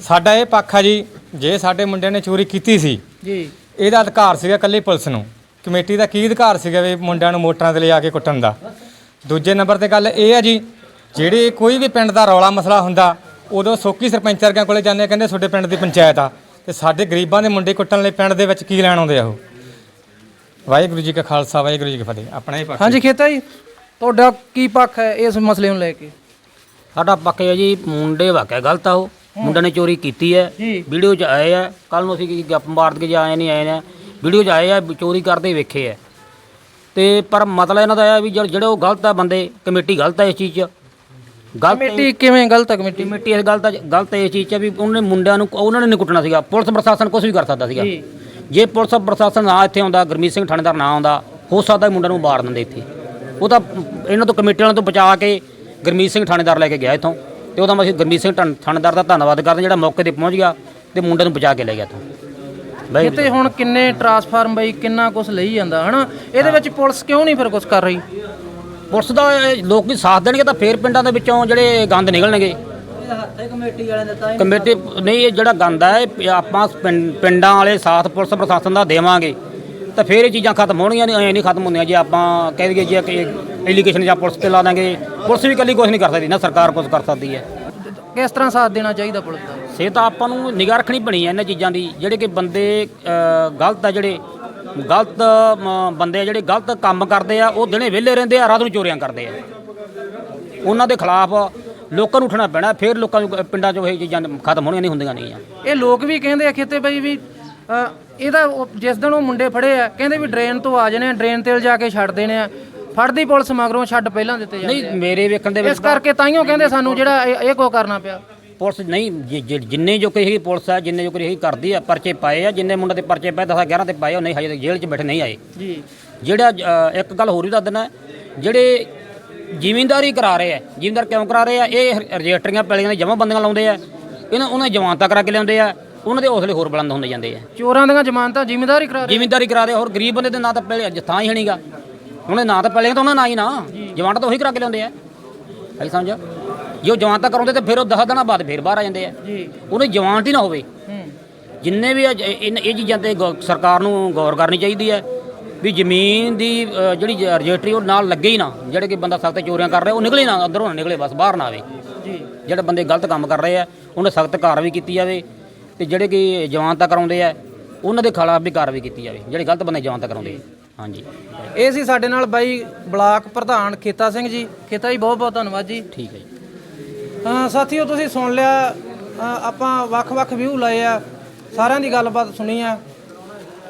Speaker 10: ਸਾਡਾ ਇਹ ਪੱਖ ਆ ਜੀ ਜੇ ਸਾਡੇ ਮੁੰਡਿਆਂ ਨੇ ਚੋਰੀ ਕੀਤੀ ਸੀ
Speaker 4: ਜੀ।
Speaker 10: ਇਹਦਾ ਅਧਿਕਾਰ ਸੀਗਾ ਕੱਲੀ ਪੁਲਿਸ ਨੂੰ। ਕਮੇਟੀ ਦਾ ਕੀ ਅਧਿਕਾਰ ਸੀਗਾ ਵੀ ਮੁੰਡਿਆਂ ਨੂੰ ਮੋਟਰਾਂ ਤੇ ਲਿਜਾ ਕੇ ਕੁੱਟਣ ਦਾ? ਦੂਜੇ ਨੰਬਰ ਤੇ ਗੱਲ ਇਹ ਆ ਜੀ ਜਿਹੜੇ ਕੋਈ ਵੀ ਪਿੰਡ ਦਾ ਰੌਲਾ ਮਸਲਾ ਹੁੰਦਾ ਉਦੋਂ ਸੋਕੀ ਸਰਪੰਚ ਵਰਗਿਆਂ ਕੋਲੇ ਜਾਂਦੇ ਕਹਿੰਦੇ ਤੁਹਾਡੇ ਪਿੰਡ ਦੀ ਪੰਚਾਇਤ ਆ। ਤੇ ਸਾਡੇ ਗਰੀਬਾਂ ਦੇ ਮੁੰਡੇ ਕੁੱਟਣ ਲਈ ਪਿੰਡ ਦੇ ਵਿੱਚ ਕੀ ਲੈਣ ਆਉਂਦੇ ਆ ਉਹ? ਵਾਹਿਗੁਰੂ ਜੀ ਕਾ ਖਾਲਸਾ ਵਾਹਿਗੁਰੂ ਜੀ ਕੀ ਫਤਿਹ। ਆਪਣਾ ਹੀ ਪੱਖ
Speaker 4: ਹਾਂਜੀ ਖੇਤਾ ਜੀ ਤੁਹਾਡਾ ਕੀ ਪੱਖ ਹੈ ਇਸ ਮਸਲੇ ਨੂੰ ਲੈ ਕੇ?
Speaker 6: ਸਾਡਾ ਪੱਕ ਹੈ ਜੀ ਮੁੰਡੇ ਵਾਕਿਆ ਗਲਤ ਆ ਉਹ। ਮੁੰਡੇ ਨੇ ਚੋਰੀ ਕੀਤੀ ਹੈ।
Speaker 4: ਜੀ।
Speaker 6: ਵੀਡੀਓ 'ਚ ਆਏ ਆ। ਕੱਲ ਨੂੰ ਅਸੀਂ ਕੀ ਗੱਪ ਮਾਰ ਕੇ ਜਾ ਆਏ ਨਹੀਂ ਆਏ ਨੇ ਵੀਡੀਓ 'ਚ ਆਏ ਆ ਵੀ ਚੋਰੀ ਕਰਦੇ ਵੇਖੇ ਆ। ਤੇ ਪਰ ਮਤਲਬ ਇਹਨਾਂ ਦਾ ਇਹ ਆ ਵੀ ਜਿਹੜੇ ਜਿਹੜੇ ਉਹ ਗਲਤ ਆ ਬੰਦੇ ਕਮੇਟੀ ਗਲਤ ਆ ਇਸ ਚੀਜ਼ 'ਚ।
Speaker 4: ਕਮੇਟੀ ਕਿਵੇਂ ਗਲਤ ਹੈ ਕਮੇਟੀ?
Speaker 6: ਕਮੇਟੀ ਇਸ ਗਲਤ ਆ ਗਲਤ ਇਸ ਚੀਜ਼ ਆ ਵੀ ਉਹਨੇ ਮੁੰਡਿਆਂ ਨੂੰ ਉਹਨਾਂ ਨੇ ਨਹੀਂ ਕੁੱਟਣਾ ਸੀਗਾ। ਪੁਲਿਸ ਪ੍ਰਸ਼ਾਸਨ ਕੁਝ ਵੀ ਕਰ ਸਕਦਾ ਸੀਗਾ।
Speaker 4: ਜੀ।
Speaker 6: ਜੇ ਪੁਲਿਸ ਪ੍ਰਸ਼ਾਸਨ ਨਾ ਇੱਥੇ ਆਉਂਦਾ ਗੁਰਮੀਤ ਸਿੰਘ ਥਾਣੇਦਾਰ ਨਾ ਆਉਂਦਾ ਹੋ ਸਕਦਾ ਇਹ ਮੁੰਡਿਆਂ ਨੂੰ ਮਾਰ ਦਿੰਦੇ ਇੱਥੇ। ਉਹ ਤਾਂ ਇਹਨਾਂ ਤੋਂ ਕਮੇਟੀ ਵਾਲਿਆਂ ਤੋਂ ਬਚਾ ਕੇ ਗੁਰਮੀਤ ਸਿੰਘ ਥਾਣੇਦਾਰ ਲੈ ਕੇ ਗਿਆ ਇੱਥੋਂ। ਤੇ ਉਹਦਾ ਅਸੀਂ ਗੁਰਮੀਤ ਸਿੰਘ ਥਾਣ- ਥਾਣੇਦਾਰ ਦਾ ਧੰਨਵਾਦ ਕਰਦੇ ਹਾਂ ਜਿਹੜਾ ਮੌਕੇ ਤੇ ਪਹੁੰਚ ਗਿਆ ਤੇ ਮੁੰਡੇ ਨੂੰ ਬਚਾ ਕੇ ਲੈ ਗਿਆ ਇੱਥੋਂ। ਬਾਈ
Speaker 4: ਕਿਤੇ ਹੁਣ ਕਿੰਨੇ ਟਰਾਂਸਫਾਰਮ ਬਈ ਕਿੰਨਾ ਕੁਝ ਲਈ ਜਾਂਦਾ ਹਨਾ? ਇਹਦੇ ਵਿੱਚ ਪੁਲਿਸ ਕਿਉਂ ਨਹੀਂ ਫਿਰ ਕੁਝ ਕਰ ਰਹੀ?
Speaker 6: ਪੁਲਿਸ ਦਾ ਲੋਕ ਵੀ ਸਾਥ ਦੇਣਗੇ ਤਾਂ ਫੇਰ ਪਿੰਡਾਂ ਦੇ ਵਿੱਚੋਂ ਜਿਹੜੇ ਗੰਦ ਨਿਕਲਣਗੇ। ਕਮੇਟੀ ਨਹੀਂ ਇਹ ਜਿਹੜਾ ਗੰਦ ਹੈ ਇਹ ਆਪਾਂ ਪਿੰ- ਪਿੰਡਾਂ ਵਾਲੇ ਸਾਥ ਪੁਲਿਸ ਪ੍ਰਸ਼ਾਸਨ ਦਾ ਦੇਵਾਂਗੇ। ਤਾਂ ਫੇਰ ਇਹ ਚੀਜ਼ਾਂ ਖਤਮ ਹੋਣਗੀਆਂ ਨਹੀਂ ਐ ਨਹੀਂ ਖਤਮ ਹੁੰਦੀਆਂ ਜੇ ਆਪਾਂ ਕਹਿ ਦਈਏ ਜੇ ਕਿ ਐਲੀਗੇਸ਼ਨ ਜਾਂ ਪੁਲਿਸ ਤੇ ਲਾ ਦਾਂਗੇ ਪੁਲਿਸ ਵੀ ਇਕੱਲੀ ਕੁਝ ਨਹੀਂ ਕਰ ਸਕਦੀ ਨਾ ਸਰਕਾਰ ਕੁਝ ਕਰ ਸਕਦੀ ਹੈ।
Speaker 4: ਕਿਸ ਤਰ੍ਹਾਂ ਸਾਥ ਦੇਣਾ ਚਾਹੀਦਾ ਪੁਲਿਸ ਦਾ?
Speaker 6: ਸੇ ਤਾਂ ਆਪਾਂ ਨੂੰ ਨਿਗਾਹ ਰੱਖਣੀ ਬਣੀ ਹੈ ਇਹਨਾਂ ਚੀਜ਼ਾਂ ਦੀ ਜਿਹੜੇ ਕਿ ਬੰਦੇ ਅ, ਗਲਤ ਆ ਜਿਹੜੇ। ਗਲਤ ਮ, ਬੰਦੇ ਜਿਹੜੇ ਗਲਤ ਕੰਮ ਕਰਦੇ ਆ ਉਹ ਦਿਨੇ ਵਿਹਲੇ ਰਹਿੰਦੇ ਆ ਰਾਤ ਨੂੰ ਚੋਰੀਆਂ ਕਰਦੇ ਆ। ਉਹਨਾਂ ਦੇ ਖਿਲਾਫ ਲੋਕਾਂ ਨੂੰ ਉੱਠਣਾ ਪੈਣਾ ਫਿਰ ਲੋਕਾਂ ਨੂੰ ਪਿੰਡਾਂ 'ਚੋਂ ਇਹ ਚੀਜ਼ਾਂ ਖਤਮ ਹੋਣੀਆਂ ਨਹੀਂ ਹੁੰਦੀਆਂ ਨਹੀਂ
Speaker 4: ਇਹ ਲੋਕ ਵੀ ਕਹਿੰਦੇ ਆ ਖੇਤੇ ਬਈ ਵੀ ਅ, ਇਹਦਾ ਉਹ- ਜਿਸ ਦਿਨ ਉਹ ਮੁੰਡੇ ਫੜੇ ਆ ਕਹਿੰਦੇ ਵੀ ਡਰੇਨ ਤੋਂ ਆ ਜਾਣੇ ਆ ਡਰੇਨ ਤੇ ਲਿਜਾ ਕੇ ਛੱਡ ਦੇਣੇ ਆ। ਫੜਦੀ ਪੁਲਿਸ ਮਗਰੋਂ ਛੱਡ ਪਹਿਲਾਂ ਦਿੱਤੇ ਜਾਂਦੇ
Speaker 6: ਨਹੀਂ ਮੇਰੇ ਵੇਖਣ ਦੇ
Speaker 4: ਆ।
Speaker 6: ਵਿੱਚ
Speaker 4: ਇਸ ਕਰਕੇ ਤਾਈਓ ਕਹਿੰਦੇ ਸਾਨੂੰ ਜਿਹੜਾ ਇਹ ਇਹ ਕੋ ਕਰਨਾ ਪਿਆ।
Speaker 6: ਪੁਲਿਸ ਨਹੀਂ ਜਿ- ਜਿ- ਜਿੰਨੇ ਜੋ ਕੋਈ ਪੁਲਿਸ ਹੈ ਜਿੰਨੇ ਜੋ ਕੋਈ ਇਹੀ ਕਰਦੀ ਆ ਪਰਚੇ ਪਾਏ ਆ ਜਿੰਨੇ ਮੁੰਡੇ ਦੇ ਪਰਚੇ ਪਏ 10 11 ਤੇ ਪਾਏ ਉਹ ਨਹੀਂ ਹਜੇ ਤੱਕ ਜੇਲ੍ਹ 'ਚ ਬੈਠੇ ਨਹੀਂ ਆਏ।
Speaker 4: ਜੀ।
Speaker 6: ਜਿਹੜਾ ਅ, ਇੱਕ ਗੱਲ ਹੋਰ ਵੀ ਦੱਸ ਦਿੰਦਾ ਜਿਹੜੇ ਜ਼ਿਮੀਂਦਾਰੀ ਕਰਾ ਰਹੇ ਆ ਜ਼ਿਮੀਂਦਾਰ ਕਿਉਂ ਕਰਾ ਰਹੇ ਆ? ਇਹ ਰ- ਰਜਿਸਟਰੀਆਂ ਪੈਲੀਆਂ ਦੀ ਜਮ੍ਹਾਂ ਬੰਦੀਆਂ ਲਾਉਂਦੇ ਆ ਇਹਨਾਂ ਉਹਨਾਂ ਜ਼ਮਾਨਤਾਂ ਕਰਾ ਕੇ ਲਿਆਉਂਦੇ ਆ ਉਹਨਾਂ ਦੇ ਹੌਸਲੇ ਹੋਰ ਬੁਲੰਦ ਹੁੰਦੇ ਜਾਂਦੇ ਆ।
Speaker 4: ਚੋਰਾਂ ਦੀਆਂ ਜ਼ਮਾਨਤਾਂ ਜ਼ਿੰਮੇਦਾਰ ਹੀ ਕਰਾ ਰਹੇ
Speaker 6: ਜ਼ਿਮੀਂਦਾਰੀ ਕਰਾ ਰਹੇ ਹੋਰ ਗਰੀਬ ਬੰਦੇ ਦੇ ਨਾਂ ਤਾਂ ਪਹਿਲੇ ਥਾਂ ਹੀ ਹਣੀਗਾ ਉਹਨੇ ਨਾਂ ਤਾਂ ਪਹਿਲੇ ਤਾਂ ਉਹਨਾਂ ਨਾਂ ਹੀ ਨਾ ਜ਼ਮਾਨਤ ਤਾਂ ਉਹੀ ਕਰਾ ਕੇ ਲਿਆਉਂਦੇ ਆ। ਹੈ ਸਮਝ। ਜੇ ਉਹ ਜ਼ਮਾਨਤਾਂ ਕਰਾਉਂਦੇ ਤੇ ਫਿਰ ਉਹ 10 ਦਿਨਾਂ ਬਾਅਦ ਫਿਰ ਬਾਹਰ ਆ ਜਾਂਦੇ ਆ।
Speaker 4: ਜੀ।
Speaker 6: ਉਹਨੇ ਜ਼ਮਾਨਤ ਹੀ ਨਾ ਹੋਵੇ।
Speaker 4: ਹੂੰ।
Speaker 6: ਜਿੰਨੇ ਵੀ ਇਹ ਇਹ ਚੀਜ਼ਾਂ ਤੇ ਗੌ- ਸਰਕਾਰ ਨੂੰ ਗੌਰ ਕਰਨੀ ਚਾਹੀਦੀ ਹੈ ਵੀ ਜ਼ਮੀਨ ਦੀ ਅ, ਜਿਹੜੀ ਰਜਿਸਟਰੀ ਉਹ ਨਾਲ ਲੱਗੇ ਹੀ ਨਾ। ਜਿਹੜੇ ਕਿ ਬੰਦਾ ਸਖਤ ਚੋਰੀਆਂ ਕਰ ਰਿਹਾ ਉਹ ਨਿਕਲੇ ਨਾ ਅੰਦਰੋਂ ਨਾ ਨਿਕਲੇ ਬਸ ਬਾਹਰ ਨਾ ਆਵੇ।
Speaker 4: ਜੀ।
Speaker 6: ਜਿਹੜੇ ਬੰਦੇ ਗਲਤ ਕੰਮ ਕਰ ਰਹੇ ਆ ਉਹਨਾਂ ਸਖਤ ਕਾਰਵਾਈ ਕੀਤੀ ਜਾਵੇ ਤੇ ਜਿਹੜੇ ਕਿ ਜਵਾਨਤਾ ਕਰਾਉਂਦੇ ਆ ਉਹਨਾਂ ਦੇ ਖਿਲਾਫ ਵੀ ਕਾਰਵਾਈ ਕੀਤੀ ਜਾਵੇ। ਜਿਹੜੇ ਗਲਤ ਬੰਦੇ ਜਵਾਨਤਾ ਕਰਾਉਂਦੇ ਆ। ਹਾਂਜੀ।
Speaker 4: ਇਹ ਸੀ ਸਾਡੇ ਨਾਲ ਬਾਈ ਬਲਾਕ ਪ੍ਰਧਾਨ ਖੇਤਾ ਸਿੰਘ ਜੀ। ਖੇਤਾ ਜੀ ਬਹੁਤ ਬਹੁਤ ਧੰਨਵਾਦ ਜੀ।
Speaker 6: ਠੀਕ ਹੈ ਜੀ।
Speaker 4: ਸਾਥੀਓ ਤੁਸੀਂ ਸੁਣ ਲਿਆ ਆਪਾਂ ਵੱਖ-ਵੱਖ ਵਿਊ ਲਏ ਆ ਸਾਰਿਆਂ ਦੀ ਗੱਲਬਾਤ ਸੁਣੀ ਆ।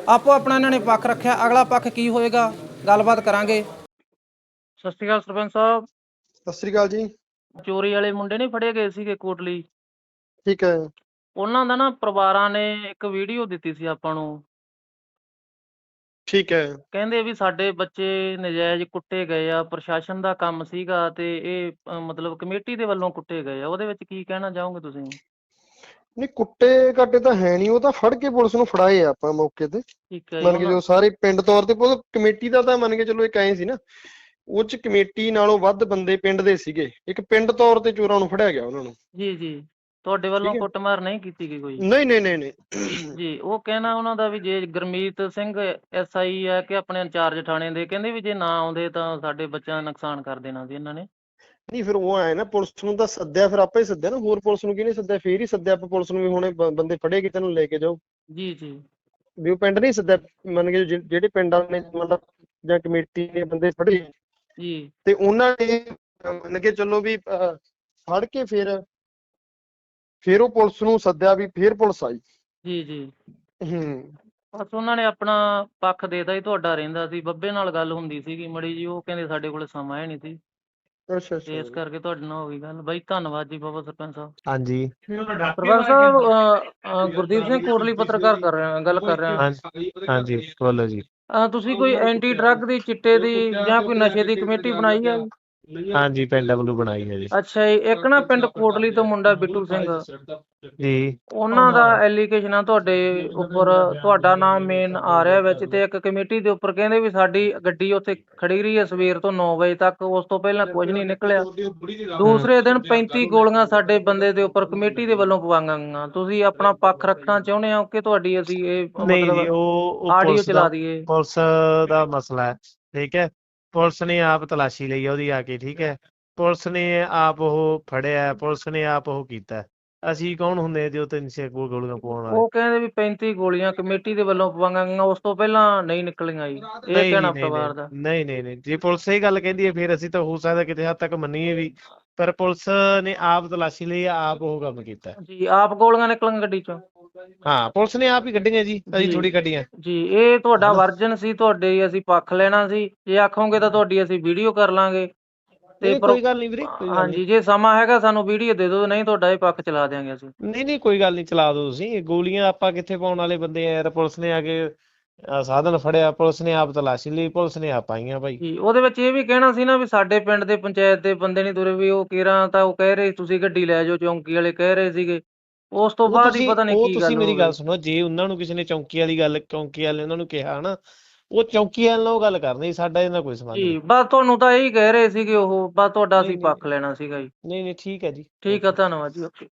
Speaker 4: ਆਪੋ ਆਪਣਾ ਇਹਨਾਂ ਨੇ ਪੱਖ ਰੱਖਿਆ ਅਗਲਾ ਪੱਖ ਕੀ ਹੋਏਗਾ ਗੱਲਬਾਤ ਕਰਾਂਗੇ। ਸਤਿ ਸ਼੍ਰੀ ਅਕਾਲ ਸਰਪੰਚ ਸਾਹਿਬ।
Speaker 11: ਸਤਿ ਸ੍ਰੀ ਅਕਾਲ ਜੀ।
Speaker 4: ਚੋਰੀ ਵਾਲੇ ਮੁੰਡੇ ਨਹੀਂ ਫੜੇ ਗਏ ਸੀਗੇ ਕੋਟਲੀ?
Speaker 11: ਠੀਕ ਹੈ।
Speaker 4: ਉਹਨਾਂ ਦਾ ਨਾ ਪਰਿਵਾਰਾਂ ਨੇ ਇੱਕ ਵੀਡੀਓ ਦਿੱਤੀ ਸੀ ਆਪਾਂ ਨੂੰ।
Speaker 11: ਠੀਕ ਹੈ।
Speaker 4: ਕਹਿੰਦੇ ਵੀ ਸਾਡੇ ਬੱਚੇ ਨਜਾਇਜ਼ ਕੁੱਟੇ ਗਏ ਆ ਪ੍ਰਸ਼ਾਸਨ ਦਾ ਕੰਮ ਸੀਗਾ ਤੇ ਇਹ ਅ, ਮਤਲਬ ਕਮੇਟੀ ਦੇ ਵੱਲੋਂ ਕੁੱਟੇ ਗਏ ਆ ਉਹਦੇ ਵਿੱਚ ਕੀ ਕਹਿਣਾ ਚਾਹੋਗੇ ਤੁਸੀਂ?
Speaker 11: ਨਹੀਂ ਕੁੱਟੇ ਕਾਟੇ ਤਾਂ ਹੈ ਨਹੀਂ ਉਹ ਤਾਂ ਫੜ ਕੇ ਪੁਲਿਸ ਨੂੰ ਫੜਾਏ ਆ ਆਪਾਂ ਮੌਕੇ ਤੇ।
Speaker 4: ਠੀਕ ਹੈ ਜੀ,
Speaker 11: ਮੰਨ ਕੇ
Speaker 4: ਉਹਨਾਂ-
Speaker 11: ਜੋ ਸਾਰੇ ਪਿੰਡ ਤੌਰ ਤੇ ਉਹ ਕਮੇਟੀ ਦਾ ਤਾਂ ਮੰਨ ਕੇ ਚਲੋ ਇੱਕ ਐਂ ਸੀ ਨਾ ਉਹ ਚ ਕਮੇਟੀ ਨਾਲੋਂ ਵੱਧ ਬੰਦੇ ਪਿੰਡ ਦੇ ਸੀਗੇ ਇੱਕ ਪਿੰਡ ਤੌਰ ਤੇ ਚੋਰਾਂ ਨੂੰ ਫੜਿਆ ਗਿਆ ਉਹਨਾਂ ਨੂੰ।
Speaker 4: ਜੀ ਜੀ। ਤੁਹਾਡੇ ਵੱਲੋਂ
Speaker 11: ਠੀਕ ਹੈ।
Speaker 4: ਕੁੱਟਮਾਰ ਨਹੀਂ ਕੀਤੀ ਗਈ ਕੋਈ?
Speaker 11: ਨਹੀਂ ਨਹੀਂ ਨਹੀਂ ਨਹੀਂ।
Speaker 4: ਜੀ ਉਹ ਕਹਿਣਾ ਉਹਨਾਂ ਦਾ ਵੀ ਜੇ ਗੁਰਮੀਤ ਸਿੰਘ ਐਸਆਈ ਹੈ ਕਿ ਆਪਣੇ ਇੰਚਾਰਜ ਥਾਣੇ ਦੇ ਕਹਿੰਦੇ ਵੀ ਜੇ ਨਾ ਆਉਂਦੇ ਤਾਂ ਸਾਡੇ ਬੱਚਿਆਂ ਦਾ ਨੁਕਸਾਨ ਕਰ ਦੇਣਾ ਸੀ ਇਹਨਾਂ ਨੇ।
Speaker 11: ਨਹੀਂ ਫਿਰ ਉਹ ਆਏ ਨਾ ਪੁਲਿਸ ਨੂੰ ਤਾਂ ਸੱਦਿਆ ਫਿਰ ਆਪੇ ਹੀ ਸੱਦਿਆ ਨਾ ਹੋਰ ਪੁਲਿਸ ਨੂੰ ਕਿਹਨੇ ਸੱਦਿਆ? ਫੇਰ ਹੀ ਸੱਦਿਆ ਆਪਾਂ ਪੁਲਿਸ ਨੂੰ ਵੀ ਹੁਣੇ ਬ- ਬੰਦੇ ਫੜੇ ਕਿਤੇ ਨੂੰ ਲੈ ਕੇ ਜਾਓ।
Speaker 4: ਜੀ ਜੀ।
Speaker 11: ਵੀ ਉਹ ਪਿੰਡ ਨਹੀਂ ਸੱਦਿਆ ਮੰਨ ਕੇ ਜਿ- ਜਿਹੜੇ ਪਿੰਡਾਂ ਨੇ ਮਤਲਬ ਜਾਂ ਕਮੇਟੀ ਨੇ ਬੰਦੇ ਫੜੇ।
Speaker 4: ਜੀ।
Speaker 11: ਤੇ ਉਹਨਾਂ ਨੇ ਅਹ ਮੰਨ ਕੇ ਚੱਲੋ ਵੀ ਅਹ, ਫੜ ਕੇ ਫਿਰ ਫਿਰ ਉਹ ਪੁਲਿਸ ਨੂੰ ਸੱਦਿਆ ਵੀ ਫਿਰ ਪੁਲਿਸ ਆਈ।
Speaker 4: ਜੀ ਜੀ।
Speaker 11: ਹੂੰ।
Speaker 4: ਬਸ ਉਹਨਾਂ ਨੇ ਆਪਣਾ ਪੱਖ ਦੇਤਾ ਹੀ ਤੁਹਾਡਾ ਰਹਿੰਦਾ ਸੀ। ਬੱਬੇ ਨਾਲ ਗੱਲ ਹੁੰਦੀ ਸੀਗੀ ਮੜੀ ਜੀ ਉਹ ਕਹਿੰਦੇ ਸਾਡੇ ਕੋਲ ਸਮਾਂ ਹੈ ਨਹੀਂ ਸੀ।
Speaker 11: ਅੱਛਾ
Speaker 4: ਤੇ ਇਸ ਕਰਕੇ ਤੁਹਾਡੇ ਨਾਲ ਹੋ ਗਈ ਗੱਲ। ਬਾਈ ਧੰਨਵਾਦ ਜੀ ਬਾਬਾ ਸਰਪੰਚ ਸਾਹਿਬ।
Speaker 12: ਹਾਂਜੀ।
Speaker 4: ਸਰਪੰਚ ਸਾਹਿਬ ਅ, ਅ, ਗੁਰਦੀਪ ਸਿੰਘ ਕੋਟਲੀ ਪੱਤਰਕਾਰ ਕਰ ਰਿਹਾ ਗੱਲ ਕਰ ਰਿਹਾ
Speaker 12: ਹਾਂਜੀ ਹਾਂਜੀ ਬੋਲੋ ਜੀ।
Speaker 4: ਅ, ਤੁਸੀਂ ਕੋਈ ਐਂਟੀ ਡਰੱਗ ਦੀ ਚਿੱਟੇ ਦੀ ਜਾਂ ਕੋਈ ਨਸ਼ੇ ਦੀ ਕਮੇਟੀ ਬਣਾਈ ਹੈ
Speaker 12: ਹਾਂਜੀ ਪਿੰਡ ਵੱਲੋਂ ਬਣਾਈ ਹੈ ਜੀ।
Speaker 4: ਅੱਛਾ ਜੀ ਇੱਕ ਨਾ ਪਿੰਡ ਕੋਟਲੀ ਤੋਂ ਮੁੰਡਾ ਬਿੱਟੂ ਸਿੰਘ।
Speaker 12: ਜੀ।
Speaker 4: ਉਹਨਾਂ ਦਾ ਐਲੀਗੇਸ਼ਨ ਆ ਤੁਹਾਡੇ ਉੱਪਰ ਤੁਹਾਡਾ ਨਾਮ ਮੇਨ ਆ ਰਿਹਾ ਵਿੱਚ ਤੇ ਇੱਕ ਕਮੇਟੀ ਦੇ ਉੱਪਰ ਕਹਿੰਦੇ ਵੀ ਸਾਡੀ ਗੱਡੀ ਉੱਥੇ ਖੜੀ ਰਹੀ ਹੈ ਸਵੇਰ ਤੋਂ 9 ਵਜੇ ਤੱਕ ਉਸ ਤੋਂ ਪਹਿਲਾਂ ਕੁਝ ਨਹੀਂ ਨਿਕਲਿਆ। ਦੂਸਰੇ ਦਿਨ 35 ਗੋਲੀਆਂ ਸਾਡੇ ਬੰਦੇ ਦੇ ਉੱਪਰ ਕਮੇਟੀ ਦੇ ਵੱਲੋਂ ਪਵਾਈਆਂ ਗਈਆਂ। ਤੁਸੀਂ ਆਪਣਾ ਪੱਖ ਰੱਖਣਾ ਚਾਹੁੰਦੇ ਹੋ ਕਿ ਤੁਹਾਡੀ ਅਸੀਂ ਇਹ
Speaker 12: ਨਹੀਂ ਜੀ ਉਹ
Speaker 4: ਆਡੀਓ ਚਲਾ
Speaker 12: ਦਾ
Speaker 4: ਦਈਏ?
Speaker 12: ਪੁਲਿਸ ਦਾ ਮਸਲਾ ਹੈ ਠੀਕ ਹੈ? ਪੁਲਿਸ ਨੇ ਆਪ ਤਲਾਸ਼ੀ ਲਈ ਆ ਉਹਦੀ ਆ ਕੇ, ਠੀਕ ਹੈ। ਪੁਲਿਸ ਨੇ ਆਪ ਉਹ ਫੜਿਆ, ਪੁਲਿਸ ਨੇ ਆਪ ਉਹ ਕੀਤਾ। ਅਸੀਂ ਕੌਣ ਹੁੰਦੇ ਜੋ ਤਿੰਨ ਛੇ ਗੋ- ਗੋਲੀਆਂ ਪਾਉਣ ਵਾਲੇ?
Speaker 4: ਉਹ ਕਹਿੰਦੇ ਵੀ 35 ਗੋਲੀਆਂ ਕਮੇਟੀ ਦੇ ਵੱਲੋਂ ਪਵਾਈਆਂ ਗਈਆਂ ਉਸ ਤੋਂ ਪਹਿਲਾਂ ਨਹੀਂ ਨਿਕਲੀਆਂ ਜੀ। ਇਹ
Speaker 12: ਨਹੀਂ
Speaker 4: ਕਹਿਣਾ
Speaker 12: ਨਹੀਂ
Speaker 4: ਪਰਿਵਾਰ ਦਾ।
Speaker 12: ਨਹੀਂ ਨਹੀਂ ਨਹੀਂ। ਜੇ ਪੁਲਿਸ ਇਹ ਗੱਲ ਕਹਿੰਦੀ ਹੈ ਫਿਰ ਅਸੀਂ ਤਾਂ ਹੋ ਸਕਦਾ ਕਿਤੇ ਹੱਦ ਤੱਕ ਮੰਨੀਏ ਵੀ ਪਰ ਪੁਲਿਸ ਨੇ ਆਪ ਤਲਾਸ਼ੀ ਲਈ ਆ, ਆਪ ਉਹ ਕੰਮ ਕੀਤਾ।
Speaker 4: ਜੀ ਆਪ ਗੋਲੀਆਂ ਨਿਕਲੀਆਂ ਗੱਡੀ ਚੋਂ।
Speaker 12: ਹਾਂ ਪੁਲਿਸ ਨੇ ਆਪ ਹੀ ਕੱਢੀਆਂ ਜੀ ਅਸੀਂ
Speaker 4: ਜੀ।
Speaker 12: ਥੋੜੀ ਕੱਢੀਆਂ।
Speaker 4: ਜੀ ਇਹ ਤੁਹਾਡਾ ਵਰਜਨ ਸੀ ਤੁਹਾਡੇ ਅਸੀਂ ਪੱਖ ਲੈਣਾ ਸੀ। ਜੇ ਆਖੋਗੇ ਤਾਂ ਤੁਹਾਡੀ ਅਸੀਂ ਵੀਡੀਓ ਕਰ ਲਾਂਗੇ। ਤੇ
Speaker 12: ਨਹੀਂ
Speaker 4: ਪਰ-
Speaker 12: ਕੋਈ ਗੱਲ ਨਹੀਂ ਵੀਰੇ ਕੋਈ ਗੱਲ
Speaker 4: ਹਾਂਜੀ ਜੇ ਸਮਾਂ ਹੈਗਾ ਸਾਨੂੰ ਵੀਡੀਓ ਦੇ ਦਿਓ ਨਹੀਂ ਤੁਹਾਡਾ ਇਹ ਪੱਖ ਚਲਾ ਦਿਆਂਗੇ ਅਸੀਂ।
Speaker 12: ਨਹੀਂ ਨਹੀਂ ਕੋਈ ਗੱਲ ਨਹੀਂ ਚਲਾ ਦਿਓ ਤੁਸੀਂ। ਗੋਲੀਆਂ ਆਪਾਂ ਕਿੱਥੇ ਪਾਉਣ ਵਾਲੇ ਬੰਦੇ ਆ? ਯਾਰ ਪੁਲਿਸ ਨੇ ਆ ਕੇ ਅਹ, ਸਾਧਨ ਫੜਿਆ ਪੁਲਿਸ ਨੇ ਆਪ ਤਲਾਸ਼ੀ ਲਈ ਪੁਲਿਸ ਨੇ ਆਪ ਆਈਆਂ ਭਾਈ
Speaker 4: ਜੀ ਉਹਦੇ ਵਿੱਚ ਇਹ ਵੀ ਕਹਿਣਾ ਸੀ ਨਾ ਵੀ ਸਾਡੇ ਪਿੰਡ ਦੇ ਪੰਚਾਇਤ ਦੇ ਬੰਦੇ ਨਹੀਂ ਤੁਰੇ ਵੀ ਉਹ ਕੇਰਾਂ ਤਾਂ ਉਹ ਕਹਿ ਰਹੇ ਤੁਸੀਂ ਗੱਡੀ ਲੈ ਜਾਓ ਚੌਂਕੀ ਵਾਲੇ ਕਹਿ ਰਹੇ ਸੀਗੇ। ਉਸ ਤੋਂ
Speaker 12: ਉਹ
Speaker 4: ਬਾਅਦ ਹੀ
Speaker 12: ਤੁਸੀਂ
Speaker 4: ਪਤਾ ਨਹੀਂ
Speaker 12: ਉਹ
Speaker 4: ਕੀ
Speaker 12: ਤੁਸੀਂ
Speaker 4: ਗੱਲ
Speaker 12: ਮੇਰੀ
Speaker 4: ਹੋ
Speaker 12: ਗੱਲ ਸੁਣੋ ਜੇ ਉਹਨਾਂ ਨੂੰ ਕਿਸੇ ਨੇ ਚੌਂਕੀ ਵਾਲੀ ਗੱਲ ਚੌਂਕੀ ਵਾਲੇ ਉਹਨਾਂ ਨੂੰ ਕਿਹਾ ਨਾ ਉਹ ਚੌਂਕੀ ਵਾਲੇ ਨਾਲ ਗੱਲ ਕਰਨੀ ਸਾਡਾ ਇਹਨਾਂ ਕੋਈ ਸੰਬੰਧ
Speaker 4: ਜੀ
Speaker 12: ਨਹੀਂ।
Speaker 4: ਬਸ ਤੁਹਾਨੂੰ ਤਾਂ ਇਹੀ ਕਹਿ ਰਹੇ ਸੀਗੇ ਉਹ ਬਸ ਤੁਹਾਡਾ ਅਸੀਂ
Speaker 12: ਨਹੀਂ।
Speaker 4: ਪੱਖ ਲੈਣਾ ਸੀਗਾ ਜੀ।
Speaker 12: ਨਹੀਂ ਨਹੀਂ ਠੀਕ ਹੈ ਜੀ।
Speaker 4: ਠੀਕ ਆ ਧੰਨਵਾਦ ਜੀ ਓਕੇ।